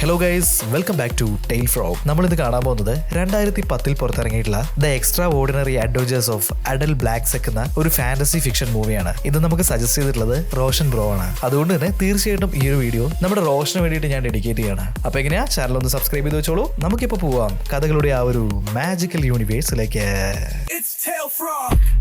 Hello guys welcome back to tale fro നമ്മൾ ഇത് കാണാൻ പോകുന്നത് രണ്ടായിരത്തി പത്തിൽ പുറത്തിറങ്ങിയിട്ടുള്ള the extraordinary adventures of Adele Blacks എന്ന ഒരു ഫാന്റസി ഫിക്ഷൻ മൂവിയാണ് ഇത് നമുക്ക് സജസ്റ്റ് ചെയ്തിട്ടുള്ളത് റോഷൻ ബ്രോ ആണ്. അതുകൊണ്ട് തന്നെ തീർച്ചയായിട്ടും ഈ ഒരു വീഡിയോ നമ്മുടെ റോഷന് വേണ്ടിയിട്ട് ഞാൻ ഡെഡിക്കേറ്റ് ചെയ്യാണ്. അപ്പൊ എങ്ങനെയാ? ചാനൽ ഒന്ന് സബ്സ്ക്രൈബ് ചെയ്ത് വെച്ചോളൂ. നമുക്കിപ്പോ പോവാം. കഥകളുടെ ആ ഒരു മാജിക്കൽ യൂണിവേഴ്സിലേക്ക് It's Tail Frog!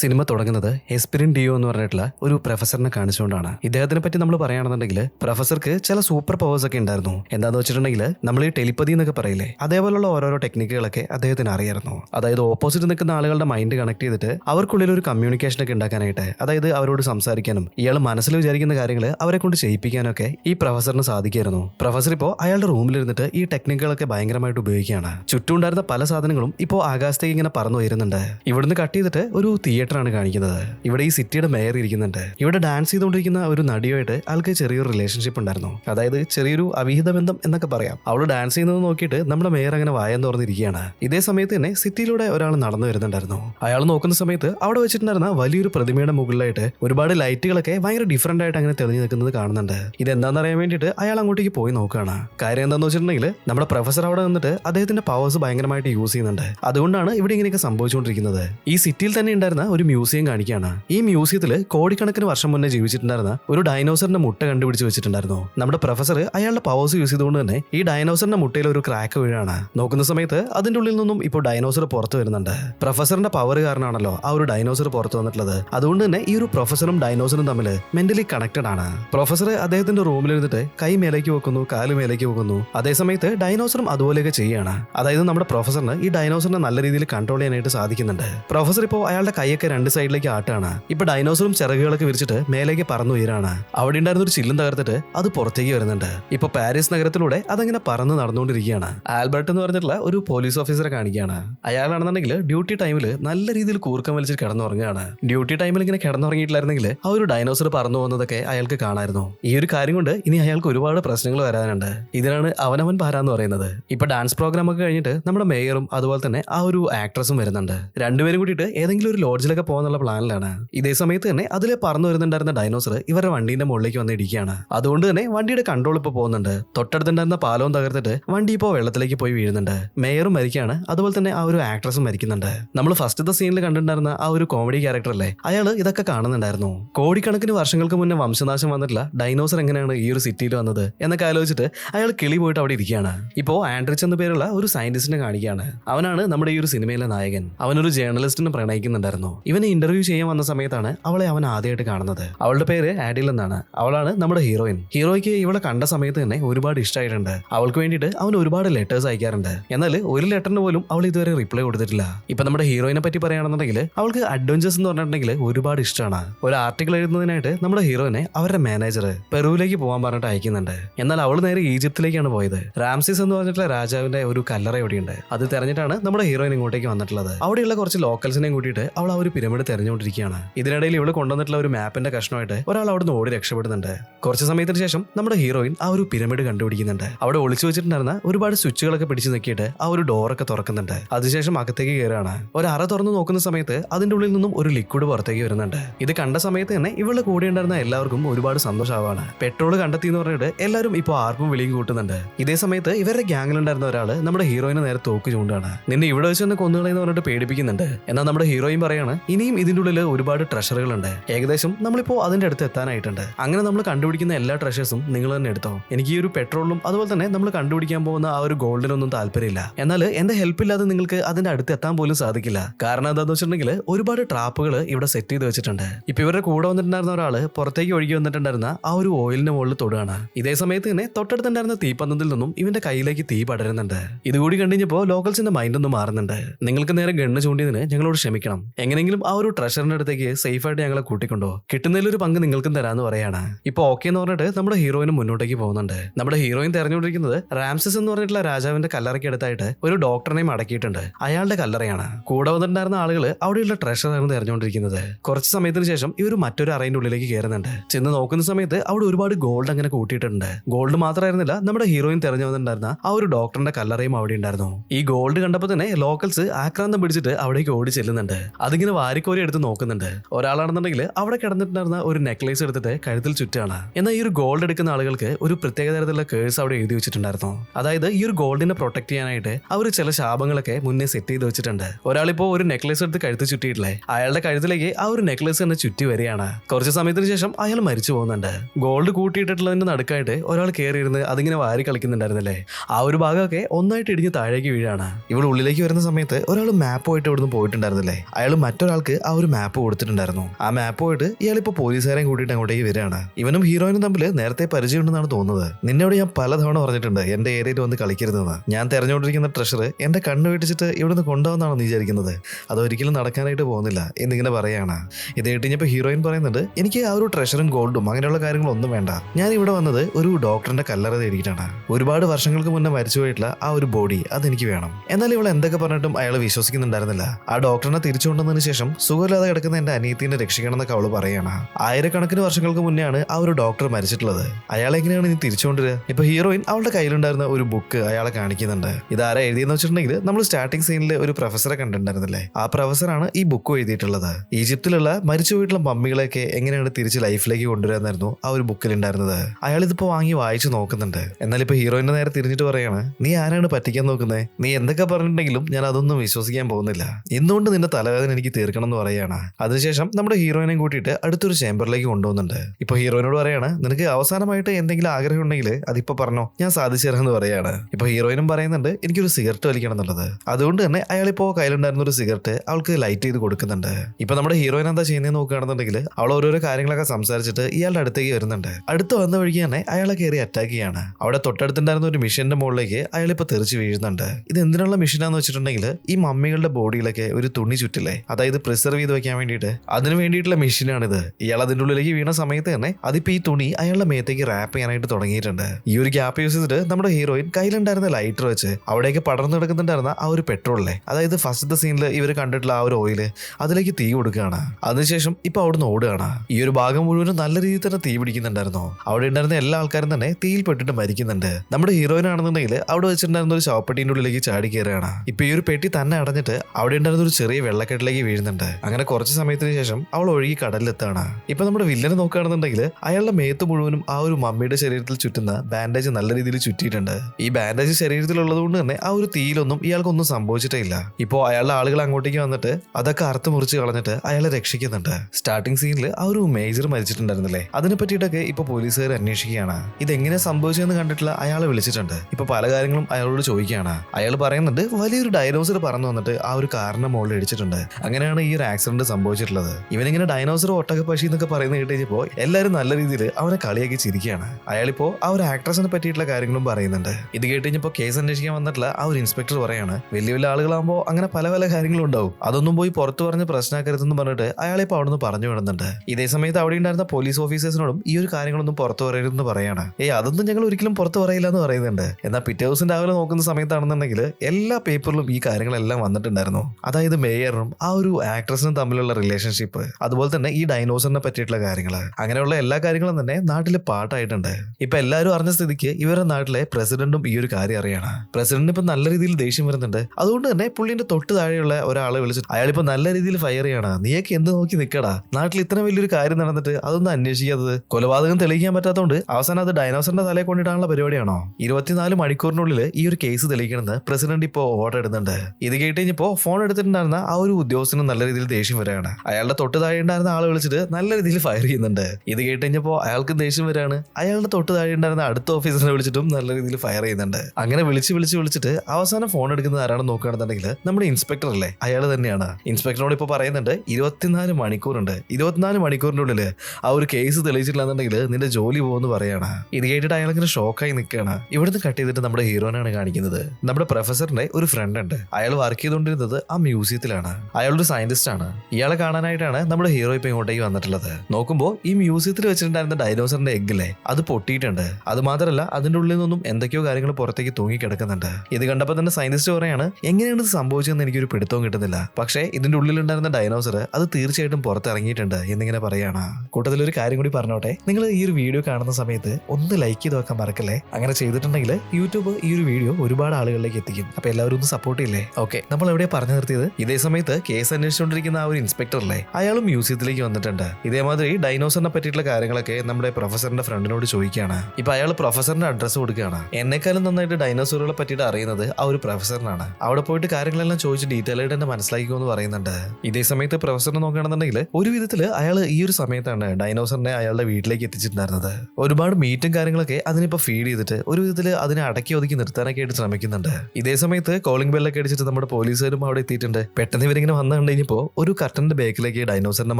സിനിമ തുടങ്ങുന്നത് എസ്പിരിൻ ഡിയോ എന്ന് പറഞ്ഞിട്ടുള്ള ഒരു പ്രൊഫസറിനെ കാണിച്ചുകൊണ്ടാണ്. ഇദ്ദേഹത്തിനെ പറ്റി നമ്മൾ പറയുകയാണെന്നുണ്ടെങ്കിൽ പ്രൊഫസർക്ക് ചില സൂപ്പർ പവേഴ്സ് ഒക്കെ ഉണ്ടായിരുന്നു. എന്താന്ന് വെച്ചിട്ടുണ്ടെങ്കിൽ നമ്മൾ ഈ ടെലിപ്പതി എന്നൊക്കെ പറയില്ലേ? അതേപോലുള്ള ഓരോരോ ടെക്നിക്കുകളൊക്കെ അദ്ദേഹത്തിന് അറിയായിരുന്നു. അതായത് ഓപ്പോസിറ്റ് നിൽക്കുന്ന ആളുകളുടെ മൈൻഡ് കണക്ട് ചെയ്തിട്ട് അവർക്കുള്ളിൽ ഒരു കമ്മ്യൂണിക്കേഷൻ ഒക്കെ ഉണ്ടാക്കാനായിട്ട് അതായത് അവരോട് സംസാരിക്കാനും ഇയാൾ മനസ്സിൽ വിചാരിക്കുന്ന കാര്യങ്ങൾ അവരെ കൊണ്ട് ചെയ്യിപ്പിക്കാനൊക്കെ ഈ പ്രൊഫസറിന് സാധിക്കായിരുന്നു. പ്രൊഫസർ ഇപ്പോൾ അയാളുടെ റൂമിലിരുന്നിട്ട് ഈ ടെക്നിക്കുകളൊക്കെ ഭയങ്കരമായിട്ട് ഉപയോഗിക്കുകയാണ്. ചുറ്റും ഉണ്ടായിരുന്ന പല സാധനങ്ങളും ഇപ്പോൾ ആകാശത്തേക്ക് ഇങ്ങനെ പറന്നു വരുന്നുണ്ട് ഇവിടുന്ന് കട്ട് ചെയ്തിട്ട് ഒരു തിയേറ്റർ ആണ് കാണിക്കുന്നത്. ഇവിടെ ഈ സിറ്റിയുടെ മേയർ ഇരിക്കുന്നുണ്ട്. ഇവിടെ ഡാൻസ് ചെയ്തുകൊണ്ടിരിക്കുന്ന ഒരു നടിയുമായിട്ട് ആൾക്ക് ചെറിയൊരു റിലേഷൻഷിപ്പ് ഉണ്ടായിരുന്നു. അതായത് ചെറിയൊരു അവിഹിത ബന്ധം എന്നൊക്കെ പറയാം. അവൾ ഡാൻസ് ചെയ്യുന്നത് നോക്കിയിട്ട് നമ്മുടെ മേയർ അങ്ങനെ വായം തുറന്നിരിക്കുകയാണ്. ഇതേ സമയത്ത് തന്നെ സിറ്റിയിലൂടെ ഒരാൾ നടന്നു വരുന്നുണ്ടായിരുന്നു. അയാൾ നോക്കുന്ന സമയത്ത് അവിടെ വെച്ചിട്ടുണ്ടായിരുന്ന വലിയൊരു പ്രതിമയുടെ മുകളിലായിട്ട് ഒരുപാട് ലൈറ്റുകളൊക്കെ ഭയങ്കര ഡിഫറെന്റ് ആയിട്ട് അങ്ങനെ തെളിഞ്ഞു നിൽക്കുന്നത് കാണുന്നുണ്ട്. ഇത് എന്താണെന്ന് അറിയാൻ വേണ്ടിയിട്ട് അയാൾ അങ്ങോട്ടേക്ക് പോയി നോക്കുകയാണ്. കാര്യം എന്താണെന്ന് വെച്ചിട്ടുണ്ടെങ്കിൽ നമ്മുടെ പ്രൊഫസർ അവിടെ നിന്നിട്ട് അദ്ദേഹത്തിന്റെ പവേഴ്സ് ഭയങ്കരമായിട്ട് യൂസ് ചെയ്യുന്നുണ്ട്. അതുകൊണ്ടാണ് ഇവിടെ ഇങ്ങനെയൊക്കെ സംഭവിച്ചുകൊണ്ടിരിക്കുന്നത്. ഈ സിറ്റിയിൽ തന്നെ ഉണ്ടായിരുന്ന ഒരു മ്യൂസിയം കാണിക്കുകയാണ്. ഈ മ്യൂസിയത്തിൽ കോടിക്കണക്കിന് വർഷം മുന്നേ ജീവിച്ചിട്ടുണ്ടായിരുന്ന ഒരു ഡൈനോസറിന്റെ മുട്ട കണ്ടുപിടിച്ച് വെച്ചിട്ടുണ്ടായിരുന്നു. നമ്മുടെ പ്രൊഫസർ അയാളുടെ പവേഴ്സ് യൂസ് ചെയ്തുകൊണ്ട് തന്നെ ഈ ഡൈനോസറിന്റെ മുട്ടയിൽ ഒരു ക്രാക്ക് വീഴാണ്. നോക്കുന്ന സമയത്ത് അതിന്റെ ഉള്ളിൽ നിന്നും ഇപ്പോൾ ഡൈനോസർ പുറത്തു വരുന്നുണ്ട്. പ്രൊഫസറിന്റെ പവർ കാരണമാണല്ലോ ആ ഒരു ഡൈനോസർ പുറത്തു വന്നിട്ടുള്ളത്. അതുകൊണ്ട് തന്നെ ഈ ഒരു പ്രൊഫസറും ഡൈനോസറും തമ്മിൽ മെന്റലി കണക്റ്റഡ് ആണ്. പ്രൊഫസർ അദ്ദേഹത്തിന്റെ റൂമിൽ ഇരുന്നിട്ട് കൈ മേലേക്ക് വെക്കുന്നു കാൽ മേലേക്ക് വെക്കുന്നു. അതേസമയത്ത് ഡൈനോസറും അതുപോലെയൊക്കെ ചെയ്യുകയാണ്. അതായത് നമ്മുടെ പ്രൊഫസറിന് ഈ ഡൈനോസറിനെ നല്ല രീതിയിൽ കൺട്രോൾ ചെയ്യാനായിട്ട് സാധിക്കുന്നുണ്ട്. പ്രൊഫസർ ഇപ്പോൾ അയാളുടെ കൈയൊക്കെ രണ്ട് സൈഡിലേക്ക് ആട്ടാണ്. ഇപ്പൊ ഡൈനോസറും ചിറകുകളൊക്കെ വിരിച്ചിട്ട് മേലേക്ക് പറന്നു ഉയരാണ്. അവിടെ ഉണ്ടായിരുന്ന ഒരു ചില്ലും തകർത്തിട്ട് അത് പുറത്തേക്ക് വരുന്നുണ്ട്. ഇപ്പൊ പാരീസ് നഗരത്തിലൂടെ അതങ്ങനെ പറന്ന് നടന്നുകൊണ്ടിരിക്കുകയാണ്. ആൽബർട്ട് എന്ന് പറഞ്ഞിട്ടുള്ള ഒരു പോലീസ് ഓഫീസറെ കാണിക്കുകയാണ്. അയാളാണെന്നുണ്ടെങ്കിൽ ഡ്യൂട്ടി ടൈമിൽ നല്ല രീതിയിൽ കൂർക്കം വലിച്ചിട്ട് കിടന്നുറങ്ങുകയാണ്. ഡ്യൂട്ടി ടൈമിൽ ഇങ്ങനെ കിടന്നുറങ്ങിയിട്ടില്ലായിരുന്നെങ്കിൽ ആ ഒരു ഡൈനോസർ പറന്നു പോകുന്നതൊക്കെ അയാൾക്ക് കാണായിരുന്നു. ഈ ഒരു കാര്യം കൊണ്ട് ഇനി അയാൾക്ക് ഒരുപാട് പ്രശ്നങ്ങൾ വരാനുണ്ട്. ഇതിനാണ് അവനവൻ പാരാന്ന് പറയുന്നത്. ഇപ്പൊ ഡാൻസ് പ്രോഗ്രാം ഒക്കെ കഴിഞ്ഞിട്ട് നമ്മുടെ മേയറും അതുപോലെ തന്നെ ആ ഒരു ആക്ട്രസും വരുന്നുണ്ട്. രണ്ടുപേരും കൂടിയിട്ട് ഏതെങ്കിലും ഒരു ലോഡ്ജിലൊക്കെ പോകാന്നുള്ള പ്ലാനിലാണ്. ഇതേ സമയത്ത് തന്നെ അതിൽ പറന്നു വരുന്നുണ്ടായിരുന്ന ഡൈനോസർ ഇവരുടെ വണ്ടീന്റെ മുകളിലേക്ക് വന്ന് ഇടിക്കുകയാണ് അതുകൊണ്ട് തന്നെ വണ്ടിയുടെ കൺട്രോൾ ഇപ്പോൾ പോകുന്നുണ്ട്. തൊട്ടടുത്തുണ്ടായിരുന്ന പാലവും തകർത്തിട്ട് വണ്ടി ഇപ്പോൾ വെള്ളത്തിലേക്ക് പോയി വീഴുന്നുണ്ട്. മേയറും മരിക്കുകയാണ്. അതുപോലെ തന്നെ ആ ഒരു ആക്ട്രസും മരിക്കുന്നുണ്ട്. നമ്മൾ ഫസ്റ്റത്തെ സീനിൽ കണ്ടിട്ടുണ്ടായിരുന്ന ആ ഒരു കോമഡി ക്യാരക്ടർ അല്ലേ? അയാൾ ഇതൊക്കെ കാണുന്നുണ്ടായിരുന്നു. കോടിക്കണക്കിന് വർഷങ്ങൾക്ക് മുന്നേ വംശനാശം വന്നിട്ടില്ല ഡൈനോസർ എങ്ങനെയാണ് ഈ ഒരു സിറ്റിയിൽ വന്നത് എന്നൊക്കെ ആലോചിച്ചിട്ട് അയാൾ കിളി പോയിട്ട് അവിടെ ഇരിക്കുകയാണ്. ഇപ്പോൾ ആൻഡ്രിച്ച് എന്ന പേരുള്ള ഒരു സയന്റിസ്റ്റിനെ കാണിക്കുകയാണ്. അവനാണ് നമ്മുടെ ഈ ഒരു സിനിമയിലെ നായകൻ. അവനൊരു ജേർണലിസ്റ്റിനെ പ്രണയിക്കുന്നുണ്ടായിരുന്നു. ഇവനെ ഇന്റർവ്യൂ ചെയ്യാൻ വന്ന സമയത്താണ് അവളെ അവൻ ആദ്യമായിട്ട് കാണുന്നത്. അവളുടെ പേര് ആഡിൽ എന്നാണ്. അവളാണ് നമ്മുടെ ഹീറോയിൻ. ഹീറോയ്ക്ക് ഇവളെ കണ്ട സമയത്ത് തന്നെ ഒരുപാട് ഇഷ്ടമായിട്ടുണ്ട് അവൾക്ക് വേണ്ടിയിട്ട് അവൻ ഒരുപാട് ലെറ്റേഴ്സ് അയക്കാറുണ്ട്. എന്നാൽ ഒരു ലെറ്ററിന് പോലും അവൾ ഇതുവരെ റിപ്ലൈ കൊടുത്തിട്ടില്ല. ഇപ്പൊ നമ്മുടെ ഹീറോയിനെ പറ്റി പറയുകയാണെന്നുണ്ടെങ്കിൽ അവൾക്ക് അഡ്വഞ്ചേഴ്സ് എന്ന് പറഞ്ഞിട്ടുണ്ടെങ്കിൽ ഒരുപാട് ഇഷ്ടമാണ്. ഒരു ആർട്ടിക്കിൾ എഴുതുന്നതിനായിട്ട് നമ്മുടെ ഹീറോയിനെ അവരുടെ മാനേജർ പെറുവിലേക്ക് പോകാൻ പറഞ്ഞിട്ട് അയക്കുന്നുണ്ട്. എന്നാൽ അവൾ നേരെ ഈജിപ്തിലേക്കാണ് പോയത്. റാംസിസ് എന്ന് പറഞ്ഞിട്ടുള്ള രാജാവിന്റെ ഒരു കല്ലറ എവിടെയുണ്ട്? അത് തെരഞ്ഞിട്ടാണ് നമ്മുടെ ഹീറോയിൻ ഇങ്ങോട്ടേക്ക് വന്നിട്ടുള്ളത്. അവിടെയുള്ള കുറച്ച് ലോക്കൽസിനെയും കൂട്ടിയിട്ട് അവൾ ആ ഒരു പിരമിഡ് തെരഞ്ഞുകൊണ്ടിരിക്കുകയാണ്. ഇതിനിടയിൽ ഇവൾ കൊണ്ടുവന്നിട്ടുള്ള ഒരു മാപ്പിന്റെ കഷ്ണമായിട്ട് ഒരാൾ അവിടുന്ന് ഓടി രക്ഷപ്പെടുന്നുണ്ട്. കുറച്ച് സമയത്തിന് ശേഷം നമ്മുടെ ഹീറോയിൻ ആ ഒരു പിരമിഡ് കണ്ടുപിടിക്കുന്നുണ്ട്. അവിടെ ഒളിച്ചു വെച്ചിട്ടുണ്ടായിരുന്ന ഒരുപാട് സ്വിച്ചുകളൊക്കെ പിടിച്ചു നോക്കിയിട്ട് ആ ഒരു ഡോറൊക്കെ തുറക്കുന്നുണ്ട്. അതിനുശേഷം അകത്തേക്ക് കയറുകയാണ്. ഒരു അറ തുറന്ന് നോക്കുന്ന സമയത്ത് അതിന്റെ ഉള്ളിൽ നിന്നും ഒരു ലിക്വിഡ് പുറത്തേക്ക് വരുന്നുണ്ട്. ഇത് കണ്ട സമയത്ത് തന്നെ ഇവളുടെ കൂടെ ഉണ്ടായിരുന്ന എല്ലാവർക്കും ഒരുപാട് സന്തോഷമാവാണ്. പെട്രോൾ കണ്ടെത്തി എന്ന് പറഞ്ഞിട്ട് എല്ലാവരും ഇപ്പോൾ ആർപ്പും വിളിയും കൂട്ടുന്നുണ്ട്. ഇതേ സമയത്ത് ഇവരുടെ ഗ്യാങ്ങിലുണ്ടായിരുന്ന ഒരാൾ നമ്മുടെ ഹീറോയിനെ നേരെ തോക്ക് ചൂണ്ടാണ്. നിന്നെ ഇവിടെ വെച്ച് തന്നെ കൊന്നുകളെന്ന് പറഞ്ഞിട്ട് പേടിപ്പിക്കുന്നുണ്ട്. എന്നാൽ നമ്മുടെ ഹീറോയിൻ പറയാണ് ഇനിയും ഇതിന്റെ ഉള്ളിൽ ഒരുപാട് ട്രഷറുകൾ ഉണ്ട് ഏകദേശം നമ്മളിപ്പോ അതിന്റെ അടുത്ത് എത്താനായിട്ടുണ്ട്. അങ്ങനെ നമ്മൾ കണ്ടുപിടിക്കുന്ന എല്ലാ ട്രഷേഴ്സും നിങ്ങൾ തന്നെ എടുത്തോ. എനിക്ക് ഈ ഒരു പെട്രോളിലും അതുപോലെ തന്നെ നമ്മൾ കണ്ടുപിടിക്കാൻ പോകുന്ന ആ ഒരു ഗോൾഡിനൊന്നും താല്പര്യമില്ല. എന്നാൽ എന്റെ ഹെൽപ്പ് ഇല്ലാതെ നിങ്ങൾക്ക് അതിന്റെ അടുത്ത് എത്താൻ പോലും സാധിക്കില്ല. കാരണം എന്താന്ന് വെച്ചിട്ടുണ്ടെങ്കിൽ ഒരുപാട് ട്രാപ്പുകൾ ഇവിടെ സെറ്റ് ചെയ്ത് വെച്ചിട്ടുണ്ട്. ഇപ്പൊ ഇവരുടെ കൂടെ വന്നിട്ടുണ്ടായിരുന്ന ഒരാൾ പുറത്തേക്ക് ഒഴുകി വന്നിട്ടുണ്ടായിരുന്ന ആ ഒരു ഓയിലിന്റെ മുകളിൽ തൊടുകയാണ്. ഇതേ സമയത്ത് തന്നെ തൊട്ടടുത്തുണ്ടായിരുന്ന തീപ്പന്തത്തിൽ നിന്നും ഇവന്റെ കയ്യിലേക്ക് തീ പടരുന്നുണ്ട്. ഇതുകൂടി കണ്ടിഞ്ഞപ്പോ ലോക്കൽസിന്റെ മൈൻഡ് ഒന്ന് മാറുന്നുണ്ട്. നിങ്ങൾക്ക് നേരെ ഗണ്ണ് ചൂണ്ടിയതിന് ഞങ്ങളോട് ക്ഷമിക്കണം. എങ്ങനെയെങ്കിലും ആ ഒരു ട്രഷറിന്റെ അടുത്തേക്ക് സേഫായിട്ട് ഞങ്ങളെ കൂട്ടിക്കൊണ്ടോ? കിട്ടുന്നതിലൊരു പങ്ക് നിങ്ങൾക്കും തരാന്ന് പറയാണ്. ഇപ്പൊ ഓക്കെ എന്ന് പറഞ്ഞിട്ട് നമ്മുടെ ഹീറോയിനും മുന്നോട്ടേക്ക് പോകുന്നുണ്ട്. നമ്മുടെ ഹീറോയിൻ തെരഞ്ഞുകൊണ്ടിരിക്കുന്നത് റാംസസ് എന്ന് പറഞ്ഞിട്ടുള്ള രാജാവിന്റെ കല്ലറയ്ക്ക് അടുത്തായിട്ട് ഒരു ഡോക്ടറിനെയും അടക്കിയിട്ടുണ്ട്. അയാളുടെ കല്ലറയാണ്. കൂടെ വന്നിട്ടുണ്ടായിരുന്ന ആളുകൾ അവിടെയുള്ള ട്രഷറാണ് തെരഞ്ഞുകൊണ്ടിരിക്കുന്നത് കുറച്ച് സമയത്തിന് ശേഷം ഇവർ മറ്റൊരു അറയിന്റെ ഉള്ളിലേക്ക് കയറുന്നുണ്ട്. ചെന്ന് നോക്കുന്ന സമയത്ത് അവിടെ ഒരുപാട് ഗോൾഡ് അങ്ങനെ കൂട്ടിയിട്ടുണ്ട്. ഗോൾഡ് മാത്രമായിരുന്നില്ല നമ്മുടെ ഹീറോയിൻ തെരഞ്ഞു വന്നിട്ടുണ്ടായിരുന്ന ആ ഒരു ഡോക്ടറിന്റെ കല്ലറയും അവിടെ ഉണ്ടായിരുന്നു. ഈ ഗോൾഡ് കണ്ടപ്പോൾ തന്നെ ലോക്കൽസ് ആക്രാന്തം പിടിച്ചിട്ട് അവിടേക്ക് ഓടി ചെല്ലുന്നുണ്ട്. അതിങ്ങനെ വാരിക്കോരി എടുത്ത് നോക്കുന്നുണ്ട്. ഒരാളാണെന്നുണ്ടെങ്കിൽ അവിടെ കിടന്നിട്ടുണ്ടായിരുന്ന ഒരു നെക്ലേസ് എടുത്തിട്ട് കഴുത്തിൽ ചുറ്റാണ് എന്നാൽ ഈ ഒരു ഗോൾഡ് എടുക്കുന്ന ആളുകൾക്ക് ഒരു പ്രത്യേക തരത്തിലുള്ള കേഴ്സ് അവിടെ എഴുതി വെച്ചിട്ടുണ്ടായിരുന്നു. അതായത് ഈ ഒരു ഗോൾഡിനെ പ്രൊട്ടക്ട് ചെയ്യാനായിട്ട് അവർ ചില ശാപങ്ങളൊക്കെ മുന്നേ സെറ്റ് ചെയ്ത് വെച്ചിട്ടുണ്ട്. ഒരാളിപ്പോ ഒരു നെക്ലേസ് എടുത്ത് കഴുത്ത് ചുറ്റിയിട്ടില്ലേ? അയാളുടെ കഴുത്തിലേക്ക് ആ ഒരു നെക്ലേസ് തന്നെ ചുറ്റി വരികയാണ്. കുറച്ച് സമയത്തിന് ശേഷം അയാൾ മരിച്ചു പോകുന്നുണ്ട്. ഗോൾഡ് കൂട്ടിയിട്ടുള്ളതിന്റെ നടുക്കായിട്ട് ഒരാൾ കയറിയിരുന്ന് അതിങ്ങനെ വാരി കളിക്കുന്നുണ്ടായിരുന്നല്ലേ? ആ ഒരു ഭാഗമൊക്കെ ഒന്നായിട്ട് ഇടിഞ്ഞ് താഴേക്ക് വീഴാണ്. ഇവിടെ ഉള്ളിലേക്ക് വരുന്ന സമയത്ത് ഒരാൾ മാപ്പുമായിട്ട് ഇവിടുന്ന് പോയിട്ടുണ്ടായിരുന്നില്ലേ? അയാൾ മറ്റൊരാൾക്ക് ആ ഒരു മാപ്പ് കൊടുത്തിട്ടുണ്ടായിരുന്നു. ആ മാപ്പ് പോയിട്ട് ഇയാളിപ്പോ പോലീസുകാരെയും കൂട്ടിയിട്ട് അങ്ങോട്ടേക്ക് വരികയാണ്. ഇവനും ഹീറോയിനും തമ്മിൽ നേരത്തെ പരിചയമുണ്ടെന്നാണ് തോന്നുന്നത്. നിന്നോട് ഞാൻ പലതവണ പറഞ്ഞിട്ടുണ്ട് എന്റെ ഏരിയയിൽ വന്ന് കളിക്കരുതെന്ന്. ഞാൻ തെരഞ്ഞുകൊണ്ടിരിക്കുന്ന ട്രഷർ എന്റെ കണ്ണ് വെട്ടിച്ചിട്ട് ഇവിടുന്ന് നീ വിചാരിക്കുന്നത്. അതൊരിക്കലും നടക്കാനായിട്ട് പോകുന്നില്ല എന്നിങ്ങനെ പറയാണ് ഇത് കഴിഞ്ഞപ്പോൾ ഹീറോയിൻ പറയുന്നുണ്ട് എനിക്ക് ആ ഒരു ട്രഷറും ഗോൾഡും അങ്ങനെയുള്ള കാര്യങ്ങളൊന്നും വേണ്ട. ഞാൻ ഇവിടെ വന്നത് ഒരു ഡോക്ടറിന്റെ കല്ലറ തേടിയിട്ടാണ്. ഒരുപാട് വർഷങ്ങൾക്ക് മുന്നേ മരിച്ചു പോയിട്ടുള്ള ആ ഒരു ബോഡി അതെനിക്ക് വേണം. എന്നാൽ ഇവൾ എന്തൊക്കെ പറഞ്ഞിട്ടും അയാൾ വിശ്വസിക്കുന്നുണ്ടായിരുന്നില്ല. ആ ഡോക്ടറിനെ തിരിച്ചു കൊണ്ടുവന്നതിന് ശേഷം സുഖമില്ലാതെ കിടക്കുന്ന എന്റെ അനിയത്തിനെ രക്ഷിക്കണം എന്നൊക്കെ അവൾ പറയാണ്. ആയിരക്കണക്കിന് വർഷങ്ങൾക്ക് മുന്നെയാണ് ആ ഒരു ഡോക്ടർ മരിച്ചിട്ടുള്ളത്. അയാളെ എങ്ങനെയാണ് ഇനി തിരിച്ചുകൊണ്ടുവരിക? ഇപ്പൊ ഹീറോയിൻ അവളുടെ കയ്യിലുണ്ടായിരുന്ന ഒരു ബുക്ക് അയാളെ കാണിക്കുന്നുണ്ട്. ഇതാരാ എഴുതിയെന്ന് വെച്ചിട്ടുണ്ടെങ്കിൽ നമ്മൾ സ്റ്റാർട്ടിംഗ് സീനിൽ ഒരു പ്രൊഫസറെ കണ്ടിട്ടുണ്ടായിരുന്നില്ലേ? ആ പ്രൊഫസറാണ് ഈ ബുക്ക് എഴുതിയിട്ടുള്ളത്. ഈജിപ്തിലുള്ള മരിച്ചു പോയിട്ടുള്ള മമ്മികളെയൊക്കെ എങ്ങനെയാണ് തിരിച്ച് ലൈഫിലേക്ക് കൊണ്ടുവരാന്നായിരുന്നു ആ ഒരു ബുക്കിൽ ഉണ്ടായിരുന്നത്. അയാൾ ഇതിപ്പോ വാങ്ങി വായിച്ചു നോക്കുന്നുണ്ട്. എന്നാൽ ഇപ്പൊ ഹീറോയിന്റെ നേരെ തിരിഞ്ഞിട്ട് പറയാണ് നീ ആരാണ് പറ്റിക്കാൻ നോക്കുന്നത് നീ എന്തൊക്കെ പറഞ്ഞിട്ടുണ്ടെങ്കിലും ഞാൻ അതൊന്നും വിശ്വസിക്കാൻ പോകുന്നില്ല. എന്തുകൊണ്ട് നിന്റെ തലവേദന എനിക്ക് തീർക്കണം എന്ന് പറയാണ് അതിനുശേഷം നമ്മുടെ ഹീറോയിനെയും കൂട്ടിയിട്ട് അടുത്തൊരു ചേംബറിലേക്ക് കൊണ്ടുപോകുന്നുണ്ട്. ഇപ്പൊ ഹീറോയിനോട് പറയാണ് നിനക്ക് അവസാനമായിട്ട് എന്തെങ്കിലും ആഗ്രഹം ഉണ്ടെങ്കിൽ അതിപ്പോ പറഞ്ഞോ ഞാൻ സാധിച്ചു തരാമെന്ന് പറയാണ് ഇപ്പൊ ഹീറോയിനും പറയുന്നുണ്ട് എനിക്കൊരു സിഗരറ്റ് വലിക്കണം എന്നുള്ളത് അതുകൊണ്ട് തന്നെ അയാൾ ഇപ്പോൾ കയ്യിലുണ്ടായിരുന്ന ഒരു സിഗരറ്റ് അവൾക്ക് ലൈറ്റ് ചെയ്ത് കൊടുക്കുന്നുണ്ട്. ഇപ്പൊ നമ്മുടെ ഹീറോയിൻ എന്താ ചെയ്യുന്നത് നോക്കുകയാണെന്നുണ്ടെങ്കിൽ അവൾ ഓരോരോ കാര്യങ്ങളൊക്കെ സംസാരിച്ചിട്ട് ഇയാളുടെ അടുത്തേക്ക് വരുന്നുണ്ട്. അടുത്ത് വന്ന വഴിക്ക് തന്നെ അയാളെ കയറി അറ്റാക്ക് ചെയ്യാണ്. അവിടെ തൊട്ടടുത്തുണ്ടായിരുന്ന ഒരു മിഷന്റെ മുകളിലേക്ക് അയാൾ ഇപ്പൊ തെറിച്ച് വീഴുന്നുണ്ട്. ഇത് എന്തിനുള്ള മിഷനാന്ന് വെച്ചിട്ടുണ്ടെങ്കിൽ ഈ മമ്മികളുടെ ബോഡിയിലൊക്കെ ഒരു തുണി ചുറ്റില്ലേ? അതായത് പ്രിസർവ് ചെയ്ത് വെക്കാൻ വേണ്ടിയിട്ട്. അതിന് വേണ്ടിയിട്ടുള്ള മെഷീനാണിത് ഇയാൾ അതിന്റെ ഉള്ളിലേക്ക് വീണ സമയത്ത് തന്നെ അതിപ്പോ ഈ തുണി അയാളുടെ മേത്തേക്ക് റാപ്പ് ചെയ്യാനായിട്ട് തുടങ്ങിയിട്ടുണ്ട്. ഈ ഒരു ഗ്യാപ്പ് യൂസ് ചെയ്തിട്ട് നമ്മുടെ ഹീറോയിൻ കയ്യിലുണ്ടായിരുന്ന ലൈറ്റർ വെച്ച് അവിടേക്ക് പടർന്നു കിടക്കുന്നുണ്ടായിരുന്ന ആ ഒരു പെട്രോളിലെ അതായത് ഫസ്റ്റത്തെ സീനിൽ ഇവർ കണ്ടിട്ടുള്ള ആ ഒരു ഓയിൽ അതിലേക്ക് തീ കൊടുക്കുകയാണ്. അതിനുശേഷം ഇപ്പൊ അവിടുന്ന് ഓടുകയാണ്. ഈ ഒരു ഭാഗം മുഴുവനും നല്ല രീതിയിൽ തന്നെ തീ പിടിക്കുന്നുണ്ടായിരുന്നു. അവിടെ ഉണ്ടായിരുന്ന എല്ലാ ആൾക്കാരും തന്നെ തീയിൽ പെട്ടിട്ട് മരിക്കുന്നുണ്ട്. നമ്മുടെ ഹീറോയിൻ ആണെന്നുണ്ടെങ്കിൽ അവിടെ വെച്ചിട്ടുണ്ടായിരുന്ന ഒരു ശവപ്പെട്ടിന്റെ ഉള്ളിലേക്ക് ചാടി കയറുകയാണ് ഇപ്പൊ ഈ ഒരു പെട്ടി തന്നെ അടഞ്ഞിട്ട് അവിടെ ഉണ്ടായിരുന്ന ഒരു ചെറിയ വെള്ളക്കെട്ടിലേക്ക് വീഴുന്നുണ്ട് അങ്ങനെ കുറച്ച് സമയത്തിന് ശേഷം അവൾ ഒഴുകി കടലിലെത്താണ് ഇപ്പൊ നമ്മുടെ വില്ലനെ നോക്കുകയാണെന്നുണ്ടെങ്കിൽ അയാളുടെ മേത്ത് മുഴുവനും ആ ഒരു മമ്മിയുടെ ശരീരത്തിൽ ചുറ്റുന്ന ബാൻഡേജ് നല്ല രീതിയിൽ ചുറ്റിയിട്ടുണ്ട്. ഈ ബാൻഡേജ് ശരീരത്തിലുള്ളത് കൊണ്ട് തന്നെ ആ ഒരു തീയിലൊന്നും ഇയാൾക്കൊന്നും സംഭവിച്ചിട്ടില്ല. ഇപ്പോ അയാളുടെ ആളുകൾ അങ്ങോട്ടേക്ക് വന്നിട്ട് അതൊക്കെ അറുത്ത് മുറിച്ച് കളഞ്ഞിട്ട് അയാളെ രക്ഷിക്കുന്നുണ്ട്. സ്റ്റാർട്ടിംഗ് സീനിൽ ആ ഒരു മേജർ മരിച്ചിട്ടുണ്ടായിരുന്നില്ലേ? അതിനെ പറ്റിയിട്ടൊക്കെ ഇപ്പൊ പോലീസുകാർ അന്വേഷിക്കുകയാണ്. ഇതെങ്ങനെ സംഭവിച്ചതെന്ന് കണ്ടിട്ടുള്ള അയാളെ വിളിച്ചിട്ടുണ്ട്. ഇപ്പൊ പല കാര്യങ്ങളും അയാളോട് ചോദിക്കുകയാണ്. അയാൾ പറയുന്നുണ്ട് വലിയൊരു ഡൈനോസർ പറന്നു വന്നിട്ട് ആ ഒരു കാറിന്റെ മുകളിൽ ഇടിച്ചിട്ടുണ്ട്. അങ്ങനെയാണ് ഈ ഒരു ആക്സിഡന്റ് സംഭവിച്ചിട്ടുള്ളത്. ഇവനിങ്ങനെ ഡൈനോസർ ഒട്ടക പക്ഷി എന്നൊക്കെ പറയുന്ന കേട്ടിപ്പോ എല്ലാവരും നല്ല രീതിയിൽ അവനെ കളിയാക്കി ചിരിക്കുകയാണ്. അയാളിപ്പോ ആ ഒരു ആക്ട്രസിനെ പറ്റിയിട്ടുള്ള കാര്യങ്ങളും പറയുന്നുണ്ട്. ഇത് കേട്ട് കഴിഞ്ഞപ്പോൾ കേസ് അന്വേഷിക്കാൻ വന്നിട്ടുള്ള ആ ഒരു ഇൻസ്പെക്ടർ പറയാണ് വലിയ വലിയ ആളുകളാകുമ്പോൾ അങ്ങനെ പല പല കാര്യങ്ങളും ഉണ്ടാവും. അതൊന്നും പോയി പുറത്തു പറഞ്ഞ് പ്രശ്നമാക്കരുതെന്ന് പറഞ്ഞിട്ട് അയാളെ അവിടെ നിന്ന് പറഞ്ഞു വിടുന്നുണ്ട്. ഇതേ സമയത്ത് അവിടെ ഉണ്ടായിരുന്ന പോലീസ് ഓഫീസേഴ്സിനോടും ഈ ഒരു കാര്യങ്ങളൊന്നും പുറത്തു പറയരുതെന്ന് പറയാണ്. ഏയ് അതൊന്നും ഞങ്ങൾ ഒരിക്കലും പുറത്തു പറയില്ല എന്ന് പറയുന്നുണ്ട്. എന്നാൽ പിറ്റേ ദിവസം രാവിലെ നോക്കുന്ന സമയത്താണെന്നുണ്ടെങ്കിൽ എല്ലാ പേപ്പറിലും ഈ കാര്യങ്ങളെല്ലാം വന്നിട്ടുണ്ടായിരുന്നു. അതായത് മേയറിനും ആ ഒരു ആക്ട്രസിനും തമ്മിലുള്ള റിലേഷൻഷിപ്പ് അതുപോലെ തന്നെ ഈ ഡൈനോസറിനെ പറ്റിയിട്ടുള്ള കാര്യങ്ങൾ അങ്ങനെയുള്ള എല്ലാ കാര്യങ്ങളും തന്നെ നാട്ടിൽ പാട്ടായിട്ടുണ്ട്. ഇപ്പൊ എല്ലാവരും അറിഞ്ഞ സ്ഥിതിക്ക് ഇവരുടെ നാട്ടിലെ പ്രസിഡന്റും ഈ ഒരു കാര്യം അറിയാണ്. പ്രസിഡന്റ് ഇപ്പൊ നല്ല രീതിയിൽ ദേഷ്യം വരുന്നുണ്ട്. അതുകൊണ്ട് തന്നെ പുള്ളിന്റെ തൊട്ട് താഴെയുള്ള ഒരാളെ വിളിച്ചിട്ട് അയാളിപ്പോ നല്ല രീതിയിൽ ഫയർ ചെയ്യണ. നീയൊക്കെ എന്ത് നോക്കി നിക്കടാ? നാട്ടിൽ ഇത്ര വലിയൊരു കാര്യം നടന്നിട്ട് അതൊന്നും അന്വേഷിക്കാത്തത്. കൊലപാതകം തെളിയിക്കാൻ പറ്റാത്തതുകൊണ്ട് അവസാനം അത് ഡൈനോസറിന്റെ തലയെ കൊണ്ടിട്ടാണുള്ള പരിപാടിയാണോ? ഇരുപത്തിനാല് മണിക്കൂറിനുള്ളിൽ ഈ ഒരു കേസ് തെളിയിക്കണമെന്ന് പ്രസിഡന്റ് ഇപ്പോ ഓർഡർ ഇടുന്നുണ്ട്. ഇത് കേട്ട് കഴിഞ്ഞപ്പോ ഫോൺ എടുത്തിട്ടുണ്ടായിരുന്ന ആ ഒരു ഉദ്യോഗസ്ഥന് നല്ല രീതിയിൽ ദേഷ്യം വരികയാണ്. അയാളുടെ തൊട്ട് താഴെ ഉണ്ടായിരുന്ന ആൾ വിളിച്ചിട്ട് നല്ല രീതിയിൽ ഫയർ ചെയ്യുന്നുണ്ട്. ഇത് കേട്ട് കഴിഞ്ഞപ്പോ അയാൾക്ക് ദേഷ്യം വരികയാണ്. അയാളുടെ തൊട്ട് താഴെ ഉണ്ടായിരുന്ന അടുത്ത ഓഫീസറിനെ വിളിച്ചിട്ടും നല്ല രീതിയിൽ ഫയർ ചെയ്യുന്നുണ്ട്. അങ്ങനെ വിളിച്ച് വിളിച്ച് വിളിച്ചിട്ട് അവസാനം ഫോൺ എടുക്കുന്നത് ആരാണെന്ന് നോക്കുകയാണെന്നുണ്ടെങ്കിൽ നമ്മുടെ ഇൻസ്പെക്ടർ അല്ലേ? അയാൾ തന്നെയാണ്. ഇൻസ്പെക്ടറോട് ഇപ്പോൾ പറയുന്നുണ്ട് ഇരുപത്തിനാല് മണിക്കൂറുണ്ട്. ഇരുപത്തിനാല് മണിക്കൂറിന്റെ ഉള്ളിൽ ആ ഒരു കേസ് തെളിയിച്ചിട്ടില്ല നിന്റെ ജോലി പോകുമെന്ന് പറയാണ്. ഇത് കേട്ടിട്ട് അയാൾ ഇങ്ങനെ ഷോക്കായി നിൽക്കുകയാണ്. ഇവിടുന്ന് കട്ട് ചെയ്തിട്ട് നമ്മുടെ ഹീറോനാണ് കാണിക്കുന്നത്. നമ്മുടെ പ്രൊഫസറിന്റെ ഒരു ഫ്രണ്ട് ഉണ്ട്. അയാൾ വർക്ക് ചെയ്തുകൊണ്ടിരുന്നത് ആ മ്യൂസിയത്തിലാണ് അയാളൊരു സയന്റിസ്റ്റ് ആണ്. ഇയാളെ കാണാനായിട്ടാണ് നമ്മുടെ ഹീറോ ഇപ്പൊ ഇങ്ങോട്ടേക്ക് വന്നിട്ടുള്ളത്. നോക്കുമ്പോൾ ഈ മ്യൂസിയത്തിൽ വെച്ചിട്ടുണ്ടായിരുന്ന ഡൈനോസറിന്റെ എഗ്ഗിലെ അത് പൊട്ടിയിട്ടുണ്ട്. അത് മാത്രമല്ല അതിന്റെ ഉള്ളിൽ നിന്നും എന്തൊക്കെയോ കാര്യങ്ങൾ പുറത്തേക്ക് തൂങ്ങി കിടക്കുന്നുണ്ട്. ഇത് കണ്ടപ്പോൾ തന്നെ സയന്റിസ്റ്റ് പറയാണ് എങ്ങനെയാണ് ഇത് സംഭവിച്ചതെന്ന് എനിക്കൊരു പിടുത്തവും കിട്ടുന്നില്ല. പക്ഷേ ഇതിന്റെ ഉള്ളിലുണ്ടായിരുന്ന ഡൈനോസർ അത് തീർച്ചയായിട്ടും പുറത്തിറങ്ങിയിട്ടുണ്ട് എന്നിങ്ങനെ പറയാണ്. കൂട്ടത്തിൽ ഒരു കാര്യം കൂടി പറഞ്ഞോട്ടെ. നിങ്ങൾ ഈ ഒരു വീഡിയോ കാണുന്ന സമയത്ത് ഒന്ന് ലൈക്ക് ചെയ്ത് വെക്കാൻ മറക്കല്ലേ? അങ്ങനെ ചെയ്തിട്ടുണ്ടെങ്കിൽ യൂട്യൂബ് ഈ ഒരു വീഡിയോ ഒരുപാട് ആളുകളിലേക്ക് എത്തിക്കും. അപ്പൊ എല്ലാവരും ഒന്ന് സപ്പോർട്ട് ചെയ്യില്ലേ? ഓക്കെ നമ്മൾ എവിടെ പറഞ്ഞു നിർത്തിയത്? ഇതേ സമയത്ത് കേസ് അന്വേഷിച്ചുകൊണ്ടിരിക്കുന്ന ആ ഒരു ഇൻസ്പെക്ടറല്ലേ അയാളും മ്യൂസിയത്തിലേക്ക് വന്നിട്ടുണ്ട്. ഇതേമാതിരി ഡൈനോസറിനെ പറ്റിയിട്ടുള്ള കാര്യങ്ങളൊക്കെ നമ്മുടെ പ്രൊഫസറിന്റെ ഫ്രണ്ടിനോട് ചോദിക്കുകയാണ്. ഇപ്പൊ അയാൾ പ്രൊഫസറിന്റെ അഡ്രസ്സ് കൊടുക്കുകയാണ്. എന്നെക്കാളും നന്നായിട്ട് ഡൈനോസറുകളെ പറ്റിയിട്ട് അറിയുന്നത് ആ ഒരു പ്രൊഫസറിനാണ് അവിടെ പോയിട്ട് കാര്യങ്ങളെല്ലാം ചോദിച്ച് ഡീറ്റെയിൽ ആയിട്ട് തന്നെ മനസ്സിലാക്കിക്കുമെന്ന് പറയുന്നുണ്ട്. ഇതേ സമയത്ത് പ്രൊഫസറിനെ നോക്കുകയാണെന്നുണ്ടെങ്കിൽ ഒരു വിധത്തിൽ അയാൾ ഈ ഒരു സമയത്താണ് ഡൈനോസറിനെ അയാളുടെ വീട്ടിലേക്ക് എത്തിച്ചിട്ടുണ്ടായിരുന്നത്. ഒരുപാട് മീറ്റും കാര്യങ്ങളൊക്കെ അതിനിപ്പോ ഫീഡ് ചെയ്തിട്ട് ഒരു വിധത്തിൽ അതിനെ അടക്കി ഒതുക്കി നിർത്താനൊക്കെ ആയിട്ട് ശ്രമിക്കുന്നുണ്ട്. ഇതേ സമയത്ത് കോളിംഗ് ബെല്ലൊക്കെ അടിച്ചിട്ട് നമ്മുടെ പോലീസുകാരും അവിടെ എത്തിയിട്ടുണ്ട്. പെട്ടെന്ന് ഇവരിങ്ങനെ വന്നു കഴിഞ്ഞപ്പോൾ ഒരു കർട്ടന്റെ ബേക്കിലേക്ക് ഡൈനോസറിനെ